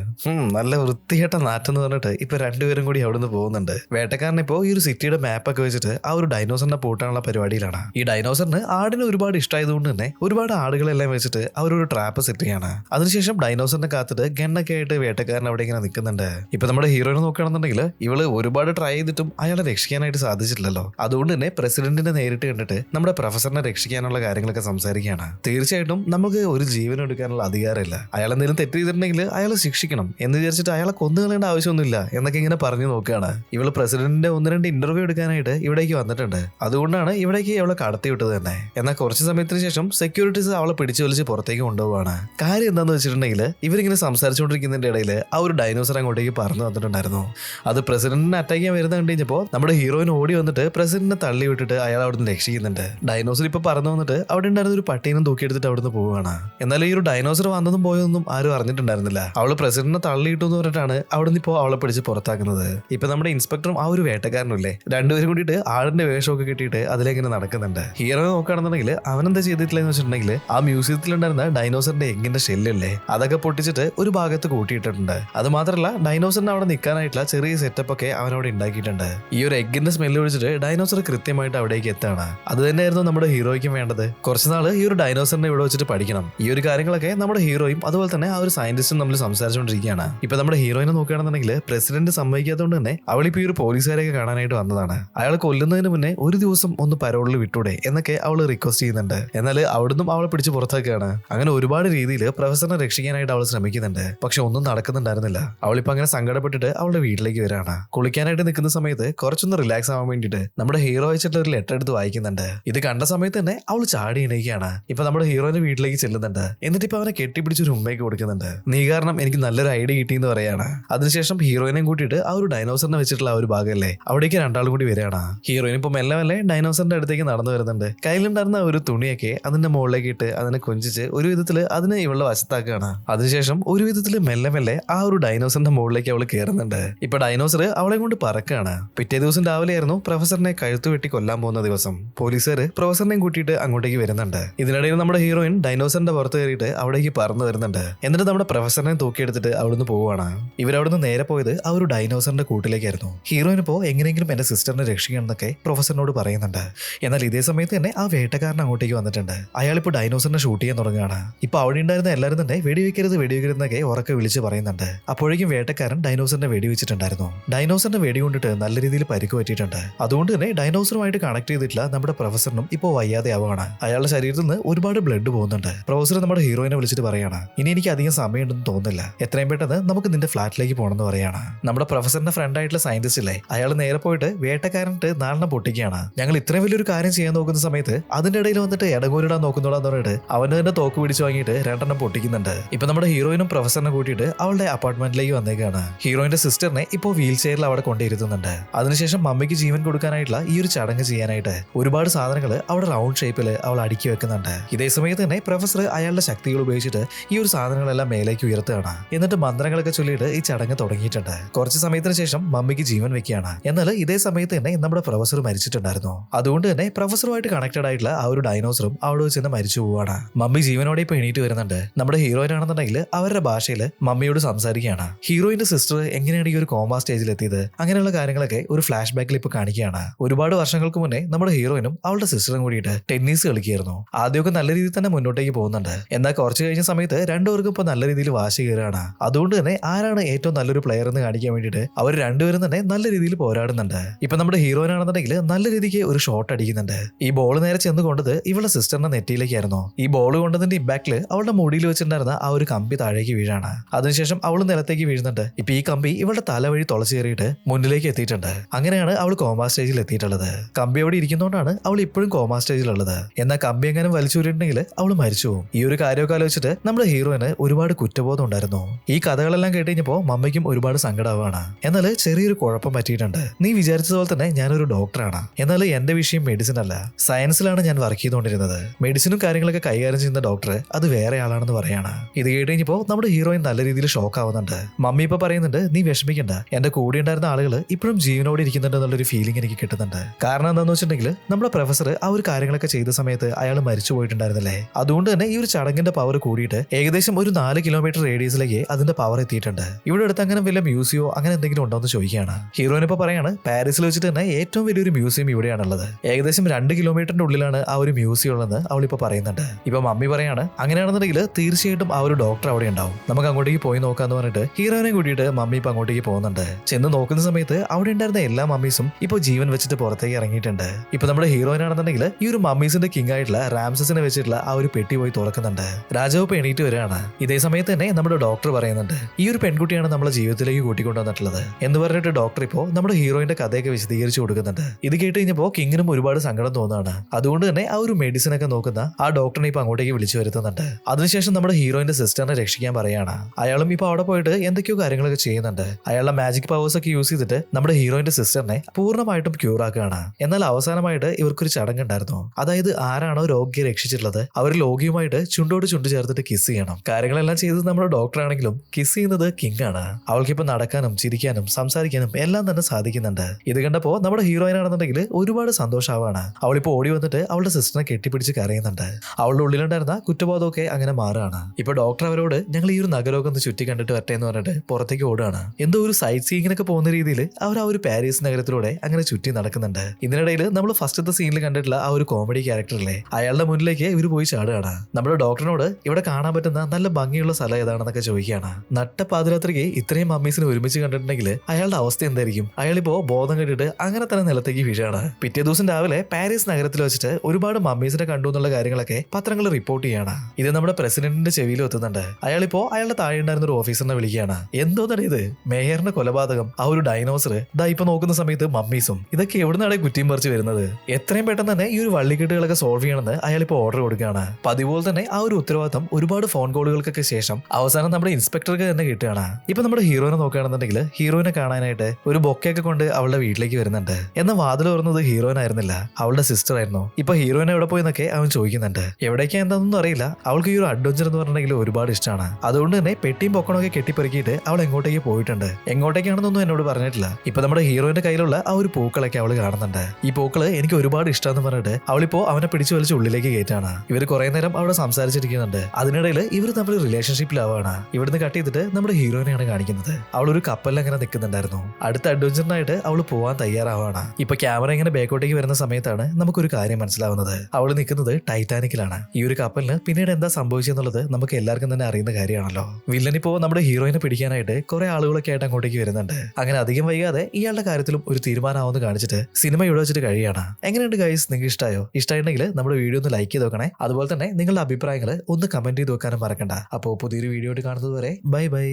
നല്ല വൃത്തികെട്ട നാറ്റം എന്ന് പറഞ്ഞിട്ട് ഇപ്പൊ രണ്ടുപേരും കൂടി അവിടുന്ന് പോകുന്നുണ്ട്. വേട്ടക്കാരൻ ഇപ്പോ ഈ ഒരു സിറ്റിയുടെ മാപ്പൊക്കെ വെച്ചിട്ട് ആ ഒരു ഡൈനോസറിനെ പൂട്ടാനുള്ള പരിപാടിയിലാണ്. ഈ ഡൈനോസറിന് ആടിന് ഒരുപാട് ഇഷ്ടമായതുകൊണ്ട് തന്നെ ഒരുപാട് ആടുകളെല്ലാം വെച്ചിട്ട് അവരൊരു ട്രാപ്പ് സെറ്റ് ചെയ്യാണ്. അതിനുശേഷം ഡൈനോസറിനെ കാത്തിട്ട് ഗണ്ണൊക്കെ ആയിട്ട് വേട്ടക്കാരൻ അവിടെ ഇങ്ങനെ നിൽക്കുന്നുണ്ട്. ഇപ്പൊ നമ്മുടെ ഹീറോയിനെ നോക്കുകയാണെന്നുണ്ടെങ്കിൽ ഇവൾ ഒരുപാട് ട്രൈ ചെയ്തിട്ടും അയാളെ രക്ഷിക്കാനായിട്ട് സാധിച്ചിട്ടില്ലല്ലോ. അതുകൊണ്ട് തന്നെ പ്രസിഡന്റിനെ നേരിട്ട് കണ്ടിട്ട് നമ്മുടെ പ്രൊഫസറിനെ രക്ഷിക്കാനുള്ള കാര്യങ്ങളൊക്കെ സംസാരിക്കുകയാണ്. തീർച്ചയായിട്ടും നമുക്ക് ഒരു ജീവൻ എടുക്കാനുള്ള അധികാരമില്ല. അയാൾ എന്തെങ്കിലും തെറ്റ് ചെയ്തിട്ടുണ്ടെങ്കിൽ അയാളെ ശിക്ഷിക്കണം എന്ന് വിചാരിച്ചിട്ട് അയാളെ കൊന്നുകളേണ്ട ആവശ്യമൊന്നുമില്ല എന്നൊക്കെ ഇങ്ങനെ പറഞ്ഞു നോക്കുകയാണ്. ഇവൾ പ്രസിഡന്റിന്റെ ഒന്ന് രണ്ട് ഇന്റർവ്യൂ എടുക്കാനായിട്ട് ഇവിടേക്ക് വന്നിട്ടുണ്ട്. അതുകൊണ്ടാണ് ഇവിടേക്ക് അവളെ കടത്തി വിട്ടത് തന്നെ. എന്നാൽ കുറച്ച് സമയത്തിന് ശേഷം സെക്യൂരിറ്റീസ് അവളെ പിടിച്ചു വലിച്ച് പുറത്തേക്ക് കൊണ്ടുപോവാണ്. കാര്യം എന്താന്ന് വെച്ചിട്ടുണ്ടെങ്കിൽ ഇവരിങ്ങനെ സംസാരിച്ചുകൊണ്ടിരിക്കുന്നതിന്റെ ഇടയിൽ ആ ഒരു ഡൈനോസർ അങ്ങോട്ടേക്ക് പറന്നു വന്നിട്ടുണ്ടായിരുന്നു. അത് പ്രസിഡന്റിനെ അറ്റാക്ക് ചെയ്യാൻ വരുന്ന കണ്ടു കഴിഞ്ഞപ്പോൾ നമ്മുടെ ഹീറോയിൻ ഓടി വന്നിട്ട് പ്രസിഡന്റിനെ തള്ളി വിട്ടിട്ട് അയാൾ അവിടുന്ന് രക്ഷിക്കുന്നുണ്ട്. ഡൈനോസർ ഇപ്പൊ പറന്നു വന്നിട്ട് അവിടെ ഉണ്ടായിരുന്ന ഒരു പട്ടീനും തൂക്കിയെടുത്തിട്ട് അവിടുന്ന് പോവുകയാണ്. എന്നാൽ ഈ ഒരു ഡൈനോസർ വന്നതും പോയതൊന്നും ആരും അറിഞ്ഞിട്ടുണ്ടായിരുന്നില്ല. അവൾ പ്രസിഡന്റിനെ തള്ളിയിട്ടു എന്ന് പറഞ്ഞിട്ടാണ് അവിടുന്ന് ഇപ്പോൾ അവളെ പിടിച്ച് പുറത്താക്കുന്നത്. ഇപ്പൊ നമ്മുടെ ഇൻസ്പെക്ടറും ആ ഒരു വേട്ടക്കാരനുമില്ലേ? രണ്ടുപേരും കൂടിയിട്ട് ആടിന്റെ വേഷമൊക്കെ കിട്ടിയിട്ട് അതിലേക്ക് നടക്കുന്നുണ്ട്. ഹീറോ നോക്കുകയാണെന്നുണ്ടെങ്കിൽ അവനെന്താ ചെയ്തിട്ടില്ലെന്ന് വെച്ചിട്ടുണ്ടെങ്കിൽ ആ മ്യൂസിയത്തിലുണ്ടായിരുന്ന ഡൈനോസറിന്റെ എങ്ങിന്റെ ഷെല്ലല്ലേ? അതൊക്കെ പൊട്ടിച്ചിട്ട് ഒരു ഭാഗത്ത് കൂട്ടിയിട്ടിട്ടുണ്ട്. അത് മാത്രമല്ല ഡൈനോസറിന് അവിടെ നിൽക്കാനായിട്ടുള്ള ചെറിയ സെറ്റപ്പ് ഒക്കെ അവൻ അവിടെ ഉണ്ടാക്കിയിട്ടുണ്ട്. ഈ ഒരു എഗ്ഗിന്റെ സ്മെല്ല് ഒഴിച്ചിട്ട് ഡൈനോസർ കൃത്യമായിട്ട് അവിടേക്ക് എത്താണ് അത് തന്നെയായിരുന്നു നമ്മുടെ ഹീറോയ്ക്കും വേണ്ടത്. കുറച്ച് നാൾ ഈ ഒരു ഡൈനോസറിനെ ഇവിടെ വെച്ചിട്ട് പഠിക്കണം. ഈ ഒരു കാര്യങ്ങളൊക്കെ നമ്മുടെ ഹീറോയും അതുപോലെ തന്നെ ആ ഒരു സയന്റിസ്റ്റും നമ്മൾ സംസാരിച്ചുകൊണ്ടിരിക്കുകയാണ്. ഇപ്പൊ നമ്മുടെ ഹീറോയിനെ നോക്കുകയാണെന്നുണ്ടെങ്കിൽ പ്രസിഡന്റ് സമ്മതിക്കാത്തതുകൊണ്ട് തന്നെ അവളിപ്പോ ഈ ഒരു പോലീസുകാരെയൊക്കെ കാണാനായിട്ട് വന്നതാണ്. അയാൾ കൊല്ലുന്നതിന് മുന്നേ ഒരു ദിവസം ഒന്ന് പരോളിൽ വിട്ടൂടെ എന്നൊക്കെ അവൾ റിക്വസ്റ്റ് ചെയ്യുന്നുണ്ട്. എന്നാൽ അവിടുന്ന് അവളെ പിടിച്ച് പുറത്താക്കുകയാണ് അങ്ങനെ ഒരുപാട് രീതിയിൽ പ്രൊഫസറിനെ രക്ഷിക്കാനായിട്ട് അവൾ ശ്രമിക്കുന്നുണ്ട്. പക്ഷെ ഒന്നും നടക്കുന്നുണ്ടായിരുന്നില്ല. അവളിപ്പോ അങ്ങനെ സങ്കടപ്പെട്ടിട്ട് അവളുടെ വീട്ടിലേക്ക് വരാണ് കുളിക്കാനായിട്ട് നിൽക്കുന്ന സമയത്ത് കുറച്ചൊന്ന് റിലാക്സ് ആവാൻ വേണ്ടിയിട്ട് നമ്മുടെ ഹീറോ അയച്ചിട്ട് ഒരു ലെറ്റർ എടുത്ത് വായിക്കുന്നുണ്ട്. ഇത് കണ്ട സമയത്ത് തന്നെ അവൾ ചാടി എണീക്കുകയാണ്. ഇപ്പൊ നമ്മുടെ ഹീറോയുടെ വീട്ടിലേക്ക് ചെല്ലുന്നുണ്ട്. എന്നിട്ട് ഇപ്പൊ അവനെ കെട്ടിപ്പിടിച്ച് ഒരു ഉമ്മയ്ക്ക് കൊടുക്കുന്നുണ്ട്. നീ കാരണം എനിക്ക് നല്ലൊരു ഐഡിയ കിട്ടിയെന്ന് പറയാണ് അതിനുശേഷം ഹീറോയിനെയും കൂട്ടിയിട്ട് ആ ഒരു ഡൈനോസറിനെ വെച്ചിട്ടുള്ള ആ ഒരു ഭാഗമല്ലേ അവിടേക്ക് രണ്ടാളും കൂടി വരികയാണ്. ഹീറോയിൻ ഇപ്പൊ മെല്ലെ മെല്ലെ ഡൈനോസറിന്റെ അടുത്തേക്ക് നടന്നു വരുന്നുണ്ട്. കയ്യിലുണ്ടായിരുന്ന ഒരു തുണിയൊക്കെ അതിന്റെ മുകളിലേക്ക് ഇട്ട് അതിനെ കൊഞ്ചിച്ച് ഒരു വിധത്തിൽ അതിനെ ഇവളുടെ വശത്താക്കുകയാണ്. അതിനുശേഷം ഒരു വിധത്തിൽ മെല്ലെ മെല്ലെ ആ ഒരു ഡൈനോസറിന്റെ മുകളിലേക്ക് അവൾ കയറുന്നുണ്ട് ഇപ്പൊ ഡൈനോസർ അവളെ കൊണ്ട് പറക്കുകയാണ്. പിറ്റേ ദിവസം രാവിലെ ആയിരുന്നു പ്രൊഫസറിനെ കഴുത്തു വെട്ടി കൊല്ലാൻ പോകുന്ന ദിവസം. പോലീസുകാർ പ്രൊഫസറിനെയും കൂട്ടിയിട്ട് അങ്ങോട്ടേക്ക് വരുന്നുണ്ട്. ഇതിനിടയിൽ നമ്മുടെ ഹീറോയിൻ ഡൈനോസറിന്റെ പുറത്ത് കയറിയിട്ട് അവിടേക്ക് പറന്നു വരുന്നുണ്ട്. എന്നിട്ട് നമ്മുടെ പ്രൊഫസറിനെ തൂക്കിയെടുത്തിട്ട് അവിടുന്ന് പോവുകയാണ്. ഇവരവിടുന്ന് നേരെ പോയത് ആ ഒരു ഡൈനോസറിന്റെ കൂട്ടിലേക്കായിരുന്നു. ഹീറോയിൻ ഇപ്പോൾ എങ്ങനെയെങ്കിലും എന്റെ സിസ്റ്ററിനെ രക്ഷിക്കണം എന്നൊക്കെ പ്രൊഫസറിനോട് പറയുന്നുണ്ട്. എന്നാൽ ഇതേ സമയത്ത് തന്നെ ആ വേട്ടക്കാരൻ അങ്ങോട്ടേക്ക് വന്നിട്ടുണ്ട്. അയാൾ ഡൈനോസറിനെ ഷൂട്ട് ചെയ്യാൻ തുടങ്ങുകയാണ്. ഇപ്പൊ അവിടെ ഉണ്ടായിരുന്ന എല്ലാവരും തന്നെ വെടിവെക്കരുത് വെടിവെക്കരുത് എന്നൊക്കെ ഉറക്കെ വിളിച്ച് പറയുന്നുണ്ട്. അപ്പോഴേക്കും വേട്ടക്കാരൻ ഡൈനോസറിനെ വെടിവെച്ചിട്ടുണ്ടായിരുന്നു ഡൈനോസറിന്റെ വെടി കൊണ്ടിട്ട് നല്ല രീതിയിൽ പരിക്ക് പറ്റിയിട്ടുണ്ട്. അതുകൊണ്ട് തന്നെ ഡൈനോസറുമായിട്ട് കണക്ട് ചെയ്തിട്ടില്ല നമ്മുടെ പ്രൊഫസറിനും ഇപ്പോൾ വയ്യാതെ ആവുകയാണ്. അയാളുടെ ശരീരത്തിൽ നിന്ന് ഒരുപാട് ബ്ലഡ് പോകുന്നുണ്ട്. പ്രൊഫസർ നമ്മുടെ ഹീറോയിനെ വിളിച്ചിട്ട് പറയാണ് ഇനി എനിക്ക് അധികം സമയമുണ്ടെന്ന് തോന്നുന്നില്ല. എത്രയും പെട്ടെന്ന് നമുക്ക് നിന്റെ ഫ്ലാറ്റിലേക്ക് പോകണമെന്ന് പറയാണ്. നമ്മുടെ പ്രൊഫസറിന്റെ ഫ്രണ്ട് ആയിട്ടുള്ള സയന്റിസ്റ്റ് ഇല്ലേ അയാൾ നേരെ പോയിട്ട് വേട്ടക്കാരനിട്ട് നാലെണ്ണം പൊട്ടിക്കുകയാണ്. ഞങ്ങൾ ഇത്രയും വലിയൊരു കാര്യം ചെയ്യാൻ നോക്കുന്ന സമയത്ത് അതിന്റെ ഇടയിൽ വന്നിട്ട് ഇടകോലിടാൻ നോക്കുന്നോടാന്ന് പറഞ്ഞിട്ട് അവന് തന്നെ തോക്ക് പിടിച്ച് വാങ്ങിയിട്ട് രണ്ടെണ്ണം പൊട്ടിക്കുന്നുണ്ട്. ഇപ്പൊ നമ്മുടെ ഹീറോയിനും പ്രൊഫസറിനെ കൂട്ടിയിട്ട് അവളുടെ അപ്പാർട്ട്മെന്റിലേക്ക് വന്നേക്കാണ്. ഹീറോയിന്റെ സിസ്റ്ററിനെ ഇപ്പോൾ വീൽ ചെയറിൽ അവിടെ കൊണ്ടിരുത്തുന്നുണ്ട് അതിനുശേഷം മമ്മിക്ക് ജീവൻ കൊടുക്കാനായിട്ടുള്ള ഈ ഒരു ചടങ്ങ് ചെയ്യാനായിട്ട് ഒരുപാട് സാധനങ്ങൾ അവിടെ റൗണ്ട് ഷേപ്പിൽ അവൾ അടുക്കി വെക്കുന്നുണ്ട്. ഇതേ സമയത്ത് തന്നെ പ്രൊഫസർ അയാളുടെ ശക്തികൾ ഉപയോഗിച്ചിട്ട് ഈ ഒരു സാധനങ്ങളെല്ലാം മേലേക്ക് ഉയർത്തുകയാണ്. എന്നിട്ട് മന്ത്രങ്ങളൊക്കെ ചൊല്ലിയിട്ട് ഈ ചടങ്ങ് തുടങ്ങിയിട്ടുണ്ട്. കുറച്ച് സമയത്തിന് ശേഷം മമ്മിക്ക് ജീവൻ വെക്കുകയാണ്. എന്നാൽ ഇതേ സമയത്ത് തന്നെ നമ്മുടെ പ്രൊഫസർ മരിച്ചിട്ടുണ്ടായിരുന്നു. അതുകൊണ്ട് തന്നെ പ്രൊഫസറുമായിട്ട് കണക്റ്റഡ് ആയിട്ടുള്ള ആ ഒരു ഡൈനോസറും അവിടെ വെച്ച് തന്നെ മരിച്ചു പോവാണ് മമ്മി ജീവനോടെ ഇപ്പൊ എണീറ്റ് വരുന്നുണ്ട്. നമ്മുടെ ഹീറോയിൻ ആണെന്നുണ്ടെങ്കിൽ അവരുടെ ഭാഷയിൽ മമ്മിയോട് സംസാരിക്കുകയാണ്. ഹീറോയിന്റെ സിസ്റ്റർ എങ്ങനെയാണ് ഈ ഒരു കോമ സ്റ്റേജിൽ എത്തിയത്? അങ്ങനെയുള്ള കാര്യങ്ങളൊക്കെ ഒരു ഫ്ലാഷ് ബാക്കിൽ ഇപ്പൊ കാണിക്കുകയാണ്. ഒരുപാട് വർഷങ്ങൾക്ക് മുന്നേ നമ്മുടെ ഹീറോയിനും അവളുടെ സിസ്റ്ററും കൂടിയിട്ട് ടെന്നീസ് കളിക്കുകയായിരുന്നു. ആദ്യമൊക്കെ നല്ല രീതിയിൽ തന്നെ മുന്നോട്ടേക്ക് പോകുന്നുണ്ട്. എന്നാൽ കുറച്ച് കഴിഞ്ഞ സമയത്ത് രണ്ടുപേർക്കും ഇപ്പൊ നല്ല രീതിയിൽ വാശി കയറുകയാണ്. അതുകൊണ്ട് തന്നെ ആരാണ് ഏറ്റവും നല്ലൊരു പ്ലെയർ എന്ന് കാണിക്കാൻ വേണ്ടിയിട്ട് അവർ രണ്ടുപേരും തന്നെ നല്ല രീതിയിൽ പോരാടുന്നുണ്ട്. ഇപ്പൊ നമ്മുടെ ഹീറോയിനാണെന്നുണ്ടെങ്കിൽ നല്ല രീതിക്ക് ഒരു ഷോട്ട് അടിക്കുന്നുണ്ട്. ഈ ബോൾ നേരെ ചെന്ന് കൊണ്ടത് ഇവളുടെ സിസ്റ്ററിന്റെ നെറ്റിയിലേക്കായിരുന്നു. ഈ ബോൾ കൊണ്ടതിന്റെ ഇമ്പാക്റ്റിൽ അവളുടെ മുടിയിൽ വെച്ചിട്ടുണ്ടായിരുന്ന ആ ഒരു കമ്പി താഴേക്ക് വീഴാണ്. അതിനുശേഷം അവൾ നിലത്തേക്ക് വീഴുന്നുണ്ട്. ഇപ്പൊ ഈ കമ്പി ഇവളുടെ തല വഴി തുളച്ചു കയറിയിട്ട് മുന്നിലേക്ക് എത്തിയിട്ടുണ്ട്. അങ്ങനെയാണ് അവൾ കോമാ സ്റ്റേജിൽ എത്തിയിട്ടുള്ളത്. കമ്പി അവിടെ ഇരിക്കുന്നതുകൊണ്ടാണ് അവൾ ഇപ്പോഴും കോമാ സ്റ്റേജിലുള്ളത് എന്നാൽ കമ്പി എങ്ങനെ വലിച്ചൂരിട്ടുണ്ടെങ്കിൽ അവൾ മരിച്ചു പോകും ഈ ഒരു കാര്യമൊക്കെ ആലോചിച്ചിട്ട് നമ്മുടെ ഹീറോയിന് ഒരുപാട് കുറ്റബോധം ഉണ്ടായിരുന്നു. ഈ കഥകളെല്ലാം കേട്ട് കഴിഞ്ഞപ്പോൾ മമ്മയ്ക്കും ഒരുപാട് സങ്കടമാവാണ് എന്നാൽ ചെറിയൊരു കുഴപ്പം പറ്റിയിട്ടുണ്ട്. നീ വിചാരിച്ചതുപോലെ തന്നെ ഞാനൊരു ഡോക്ടറാണ് എന്നാൽ എന്റെ വിഷയം മെഡിസിൻ അല്ല. സയൻസിലാണ് ഞാൻ വർക്ക് ചെയ്തുകൊണ്ടിരുന്നത്. മെഡിസിനും കാര്യങ്ങളൊക്കെ കൈകാര്യം ചെയ്യുന്ന ഡോക്ടറെ അത് വേറെ ആളാണെന്ന് പറയാണ്. ഇത് കഴിഞ്ഞപ്പോ നമ്മുടെ ഹീറോയിൻ നല്ല രീതിയിൽ ഷോക്ക് ആവുന്നുണ്ട്. മമ്മി ഇപ്പൊ പറയുന്നുണ്ട് നീ വിഷമിക്കണ്ട. എന്റെ കൂടെ ഉണ്ടായിരുന്ന ആളുകൾ ഇപ്പോഴും ജീവനോടെ ഇരിക്കുന്നുണ്ട് എന്നുള്ളൊരു ഫീലിംഗ് എനിക്ക് കിട്ടുന്നുണ്ട്. കാരണം എന്താണെന്ന് വെച്ചിട്ടുണ്ടെങ്കിൽ നമ്മുടെ പ്രൊഫസർ ആ ഒരു കാര്യങ്ങളൊക്കെ ചെയ്ത സമയത്ത് അയാൾ മരിച്ചു പോയിട്ടുണ്ടായിരുന്നില്ലേ? അതുകൊണ്ട് തന്നെ ഈ ഒരു ചടങ്ങിന്റെ പവർ കൂടിയിട്ട് ഏകദേശം ഒരു നാല് കിലോമീറ്റർ റേഡിയസിലേക്ക് അതിന്റെ പവർ എത്തിയിട്ടുണ്ട്. ഇവിടെ അടുത്ത് അങ്ങനെ വല്ല മ്യൂസിയോ അങ്ങനെ എന്തെങ്കിലും ഉണ്ടോ എന്ന് ചോദിക്കുകയാണ്. ഹീറോയിൻ ഇപ്പൊ പറയാണ് പാരീസിൽ വെച്ചിട്ട് തന്നെ ഏറ്റവും വലിയൊരു മ്യൂസിയം ഇവിടെയാണുള്ളത്. ഏകദേശം രണ്ട് കിലോമീറ്ററിന്റെ ഉള്ളിലാണ് ആ ഒരു മ്യൂസിയം ഉള്ളതെന്ന് അവളിപ്പോ പറയുന്നുണ്ട്. ഇപ്പൊ മമ്മി പറയാണ് അങ്ങനെയാണെന്നുണ്ടെങ്കിൽ തീർച്ചയായിട്ടും ആ ഒരു ഡോക്ടർ അവിടെ ഉണ്ടാവും. നമുക്ക് അങ്ങോട്ടേക്ക് പോയി നോക്കാന്ന് പറഞ്ഞിട്ട് ഹീറോനെ കൂട്ടിയിട്ട് മമ്മി ഇപ്പൊ അങ്ങോട്ടേക്ക് പോകുന്നുണ്ട്. ചെന്ന് നോക്കുന്ന സമയത്ത് അവിടെ ഉണ്ടായിരുന്ന എല്ലാ മമ്മീസും ഇപ്പൊ ജീവൻ വെച്ചിട്ട് പുറത്തേക്ക് ഇറങ്ങിയിട്ടുണ്ട്. ഇപ്പൊ നമ്മുടെ ഹീറോയിൻ ആണെന്നുണ്ടെങ്കിൽ ഈ ഒരു മമ്മീസിന്റെ കിങ് ആയിട്ടുള്ള റാംസസിനെ വെച്ചിട്ടുള്ള ആ ഒരു പെട്ടി പോയി തുറക്കുന്നുണ്ട്. രാജാവ് ഇപ്പൊ എണീറ്റ് വരികയാണ്. ഇതേ സമയത്ത് തന്നെ നമ്മുടെ ഡോക്ടർ പറയുന്നുണ്ട് ഈ ഒരു പെൺകുട്ടിയാണ് നമ്മുടെ ജീവിതത്തിലേക്ക് കൂട്ടിക്കൊണ്ടുവന്നിട്ടുള്ളത് എന്ന് പറഞ്ഞിട്ട് ഡോക്ടർ ഇപ്പോ നമ്മുടെ ഹീറോയിന്റെ കഥയൊക്കെ വിശദീകരിച്ചു കൊടുക്കുന്നുണ്ട്. ഇത് കേട്ട് കഴിഞ്ഞപ്പോ കിങ്ങിനും ഒരുപാട് സങ്കടം തോന്നുകയാണ്. അതുകൊണ്ട് തന്നെ ആ ഒരു മെഡിസിൻ ഒക്കെ നോക്കുന്ന ആ ഡോക്ടറിനെ ഇപ്പൊ അങ്ങോട്ടേക്ക് വിളിച്ചു വരുത്തുന്നുണ്ട്. അതിനുശേഷം നമ്മുടെ ഹീറോയിന്റെ സിസ്റ്ററിനെ രക്ഷിക്കാൻ പറയാണ്. അയാളും ഇപ്പൊ അവിടെ പോയിട്ട് എന്തൊക്കെയോ കാര്യങ്ങളൊക്കെ ചെയ്യുന്നുണ്ട്. അയാളുടെ മാജിക് പവേഴ്സ് ഒക്കെ യൂസ് ചെയ്തിട്ട് നമ്മുടെ ഹീറോയിന്റെ സിസ്റ്ററിനെ പൂർണമായിട്ടും ക്യൂർ ആക്കുകയാണ്. എന്നാൽ അവസാനമായിട്ട് ഇവർക്കൊരു ചടങ്ങുണ്ടായിരുന്നു. അതായത് ആരാണോ രോഗിയെ രക്ഷിച്ചിട്ടുള്ളത് അവർ ലോകിയുമായിട്ട് ചുണ്ടോട് ചുണ്ട് ചേർത്തിട്ട് കിസ് ചെയ്യണം. കാര്യങ്ങളെല്ലാം ചെയ്തത് നമ്മുടെ ഡോക്ടർ ആണെങ്കിലും കിസ് ചെയ്യുന്നത് കിങ് ആണ്. അവൾക്കിപ്പോ നടക്കാനും ചിരിക്കാനും സംസാരിക്കാനും എല്ലാം തന്നെ സാധിക്കുന്നുണ്ട്. ഇത് കണ്ടപ്പോ നമ്മുടെ ഹീറോയിൻ ആണെന്നുണ്ടെങ്കിൽ ഒരുപാട് സന്തോഷമാവാണ് അവളിപ്പോ ഓടി വന്നിട്ട് അവളുടെ സിസ്റ്ററിനെ കെട്ടിപ്പിടിച്ച് കരയുന്നുണ്ട്. അവളുടെ ഉള്ളിലുണ്ടായിരുന്ന കുറ്റബോധമൊക്കെ അങ്ങനെ മാറുകയാണ്. ഇപ്പൊ ഡോക്ടർ അവരോട് ഞങ്ങൾ ഈ ഒരു നഗരമൊക്കെ ഒന്ന് ചുറ്റി കണ്ടിട്ട് വരട്ടെ എന്ന് പറഞ്ഞിട്ട് പുറത്തേക്ക് ഓടുകയാണ്. എന്തോ ഒരു സൈറ്റ് സീയിങ്ങിനൊക്കെ പോകുന്ന രീതിയിൽ അവർ ആ ഒരു പാരീസ് നഗരത്തിലൂടെ അങ്ങനെ ചുറ്റി നടക്കുന്നുണ്ട്. ഇതിനിടയിൽ നമ്മൾ ഫസ്റ്റത്തെ സീനിൽ കണ്ടിട്ടുള്ള ആ ഒരു കോമഡി ക്യാരക്ടറിലെ അയാളുടെ മുന്നിലേക്ക് ഇവർ പോയി ചാടുകയാണ്. നമ്മുടെ ഡോക്ടറിനോട് ഇവിടെ കാണാൻ പറ്റുന്ന നല്ല ഭംഗിയുള്ള സ്ഥലം ഏതാണെന്നൊക്കെ ചോദിക്കുകയാണ്. നട്ട പാതിരാത്രിക്ക് ഇത്രയും മമ്മീസിനെ ഒരുമിച്ച് കണ്ടിട്ടുണ്ടെങ്കിൽ അയാളുടെ അവസ്ഥ എന്തായിരിക്കും? അയാളിപ്പോ ബോധം കെട്ടിട്ട് അങ്ങനെ തന്നെ നിലത്തേക്ക് വീഴാണ്. പിറ്റേ ദിവസം രാവിലെ പാരീസ് നഗരത്തിൽ വെച്ചിട്ട് ഒരുപാട് മമ്മീസിനെ കണ്ടു എന്നുള്ള കാര്യങ്ങളൊക്കെ പത്രങ്ങൾ റിപ്പോർട്ട് ചെയ്യാണ്. ഇത് നമ്മുടെ പ്രസിഡന്റിന്റെ ചെവിയിൽ എത്തുന്നുണ്ട് അയാളിപ്പോ അയാളുടെ താഴെ ഉണ്ടായിരുന്ന ഒരു ഓഫീസറിനെ വിളിക്കുകയാണ്. എന്തോന്നാണ് ഇത്? മേയറിന്റെ കൊലപാതകം ആ ഒരു ഡൈനോസർ ദാ ഇപ്പൊ നോക്കുന്ന സമയത്ത് മമ്മീസും ഇതൊക്കെ എവിടുന്നാണ് കുറ്റിയും പറിച്ച് വരുന്നത്? എത്രയും പെട്ടെന്ന് തന്നെ ഈ ഒരു വള്ളിക്കെട്ടുകളൊക്കെ സോൾവ് ചെയ്യണമെന്ന് അയാൾ ഇപ്പോൾ ഓർഡർ കൊടുക്കുകയാണ്. പതിപോലെ തന്നെ ആ ഒരു ഉത്തരവാദിത്തം ഒരുപാട് ഫോൺ കോളുകൾക്കൊക്കെ ശേഷം അവസാനം നമ്മുടെ ഇൻസ്പെക്ടർക്ക് തന്നെ കിട്ടുകയാണ്. ഇപ്പൊ നമ്മുടെ ഹീറോനെ നോക്കുകയാണെന്നുണ്ടെങ്കിൽ ഹീറോയിനെ കാണാനായിട്ട് ഒരു ബൊക്കെയൊക്കെ കൊണ്ട് അവളുടെ വീട്ടിലേക്ക് വരുന്നുണ്ട്. എന്ന വാതിൽ തുറന്നത് ഹീറോയിനായിരുന്നില്ല അവളുടെ സിസ്റ്റർ ആയിരുന്നു. ഇപ്പൊ ഹീറോയിനെ എവിടെ പോയി എന്നൊക്കെ അവൻ ചോദിക്കുന്നുണ്ട്. എവിടേക്കാ എന്താണെന്നൊന്നും അറിയില്ല. അവൾക്ക് ഈ ഒരു അഡ്വഞ്ചർ എന്ന് പറഞ്ഞിട്ടുണ്ടെങ്കിൽ ഒരുപാട് ഇഷ്ടമാണ് അതുകൊണ്ട് തന്നെ പെട്ടിയും പൊക്കണമൊക്കെ കെട്ടിപ്പെറുക്കിയിട്ട് അവൾ എങ്ങോട്ടേക്ക് പോയിട്ടുണ്ട്. എങ്ങോട്ടേക്കാണെന്നൊന്നും എന്നോട് പറഞ്ഞിട്ടില്ല. ഇപ്പൊ നമ്മുടെ ഹീറോയിന്റെ കയ്യിലുള്ള ആ ഒരു പൂക്കളൊക്കെ അവൾ കാണുന്നുണ്ട്. ഈ പൂക്കൾ എനിക്ക് ഒരുപാട് ഇഷ്ടമെന്ന് പറഞ്ഞിട്ട് അവളിപ്പോ അവനെ പിടിച്ചു വലിച്ച് ഉള്ളിലേക്ക് കയറ്റാണ്. ഇവർ കുറെ നേരം അവിടെ സംസാരിച്ചിരിക്കുന്നുണ്ട്. അതിനിടയിൽ ഇവർ തമ്മിൽ റിലേഷൻഷിപ്പിലാവാണ് ഇവിടുന്ന് കട്ട് ചെയ്തിട്ട് നമ്മുടെ ഹീറോയിനെയാണ് കാണിക്കുന്നത്. അവൾ ഒരു കപ്പലിൽ അങ്ങനെ നിൽക്കുന്നുണ്ടായിരുന്നു. അടുത്ത അഡ്വഞ്ചറിനായിട്ട് അവൾ പോവാൻ തയ്യാറാവാണ്. ഇപ്പൊ ക്യാമറ ഇങ്ങനെ ബാക്കോട്ടേക്ക് വരുന്ന സമയത്താണ് നമുക്കൊരു കാര്യം മനസ്സിലാവുന്നത്. അവൾ നിൽക്കുന്നത് ടൈറ്റാനിക്കിലാണ് ഈ ഒരു കപ്പലിന് പിന്നീട് എന്താ സംഭവിച്ചെന്നുള്ളത് നമുക്ക് എല്ലാവർക്കും തന്നെ അറിയുന്ന കാര്യമാണല്ലോ. വില്ലനിപ്പോ നമ്മുടെ ഹീറോയിനെ പിടിക്കാനായിട്ട് കുറെ ആളുകളൊക്കെ ആയിട്ട് അങ്ങോട്ടേക്ക് വരുന്നുണ്ട്. അങ്ങനെ അധികം വൈകാതെ ഇയാളുടെ കാര്യത്തിലും ഒരു തീരുമാനമാവെന്ന് കാണിച്ചിട്ട് സിനിമ ഇവിടെ വെച്ചിട്ട് കഴിയാണ് എങ്ങനെയുണ്ട് ഗൈസ് നിങ്ങൾക്ക് ഇഷ്ടമായോ ഇഷ്ടമായിട്ടുണ്ടെങ്കിൽ നമ്മുടെ വീഡിയോ ഒന്ന് ലൈക്ക് ചെയ്ത് നോക്കണേ അതുപോലെ തന്നെ നിങ്ങളുടെ അഭിപ്രായങ്ങൾ ഒന്ന് കമന്റ് ചെയ്ത് വെക്കാനും മറക്കണ്ട. അപ്പോൾ പുതിയൊരു വീഡിയോ ആയിട്ട് കാണുന്നത് വരെ ബൈ ബൈ.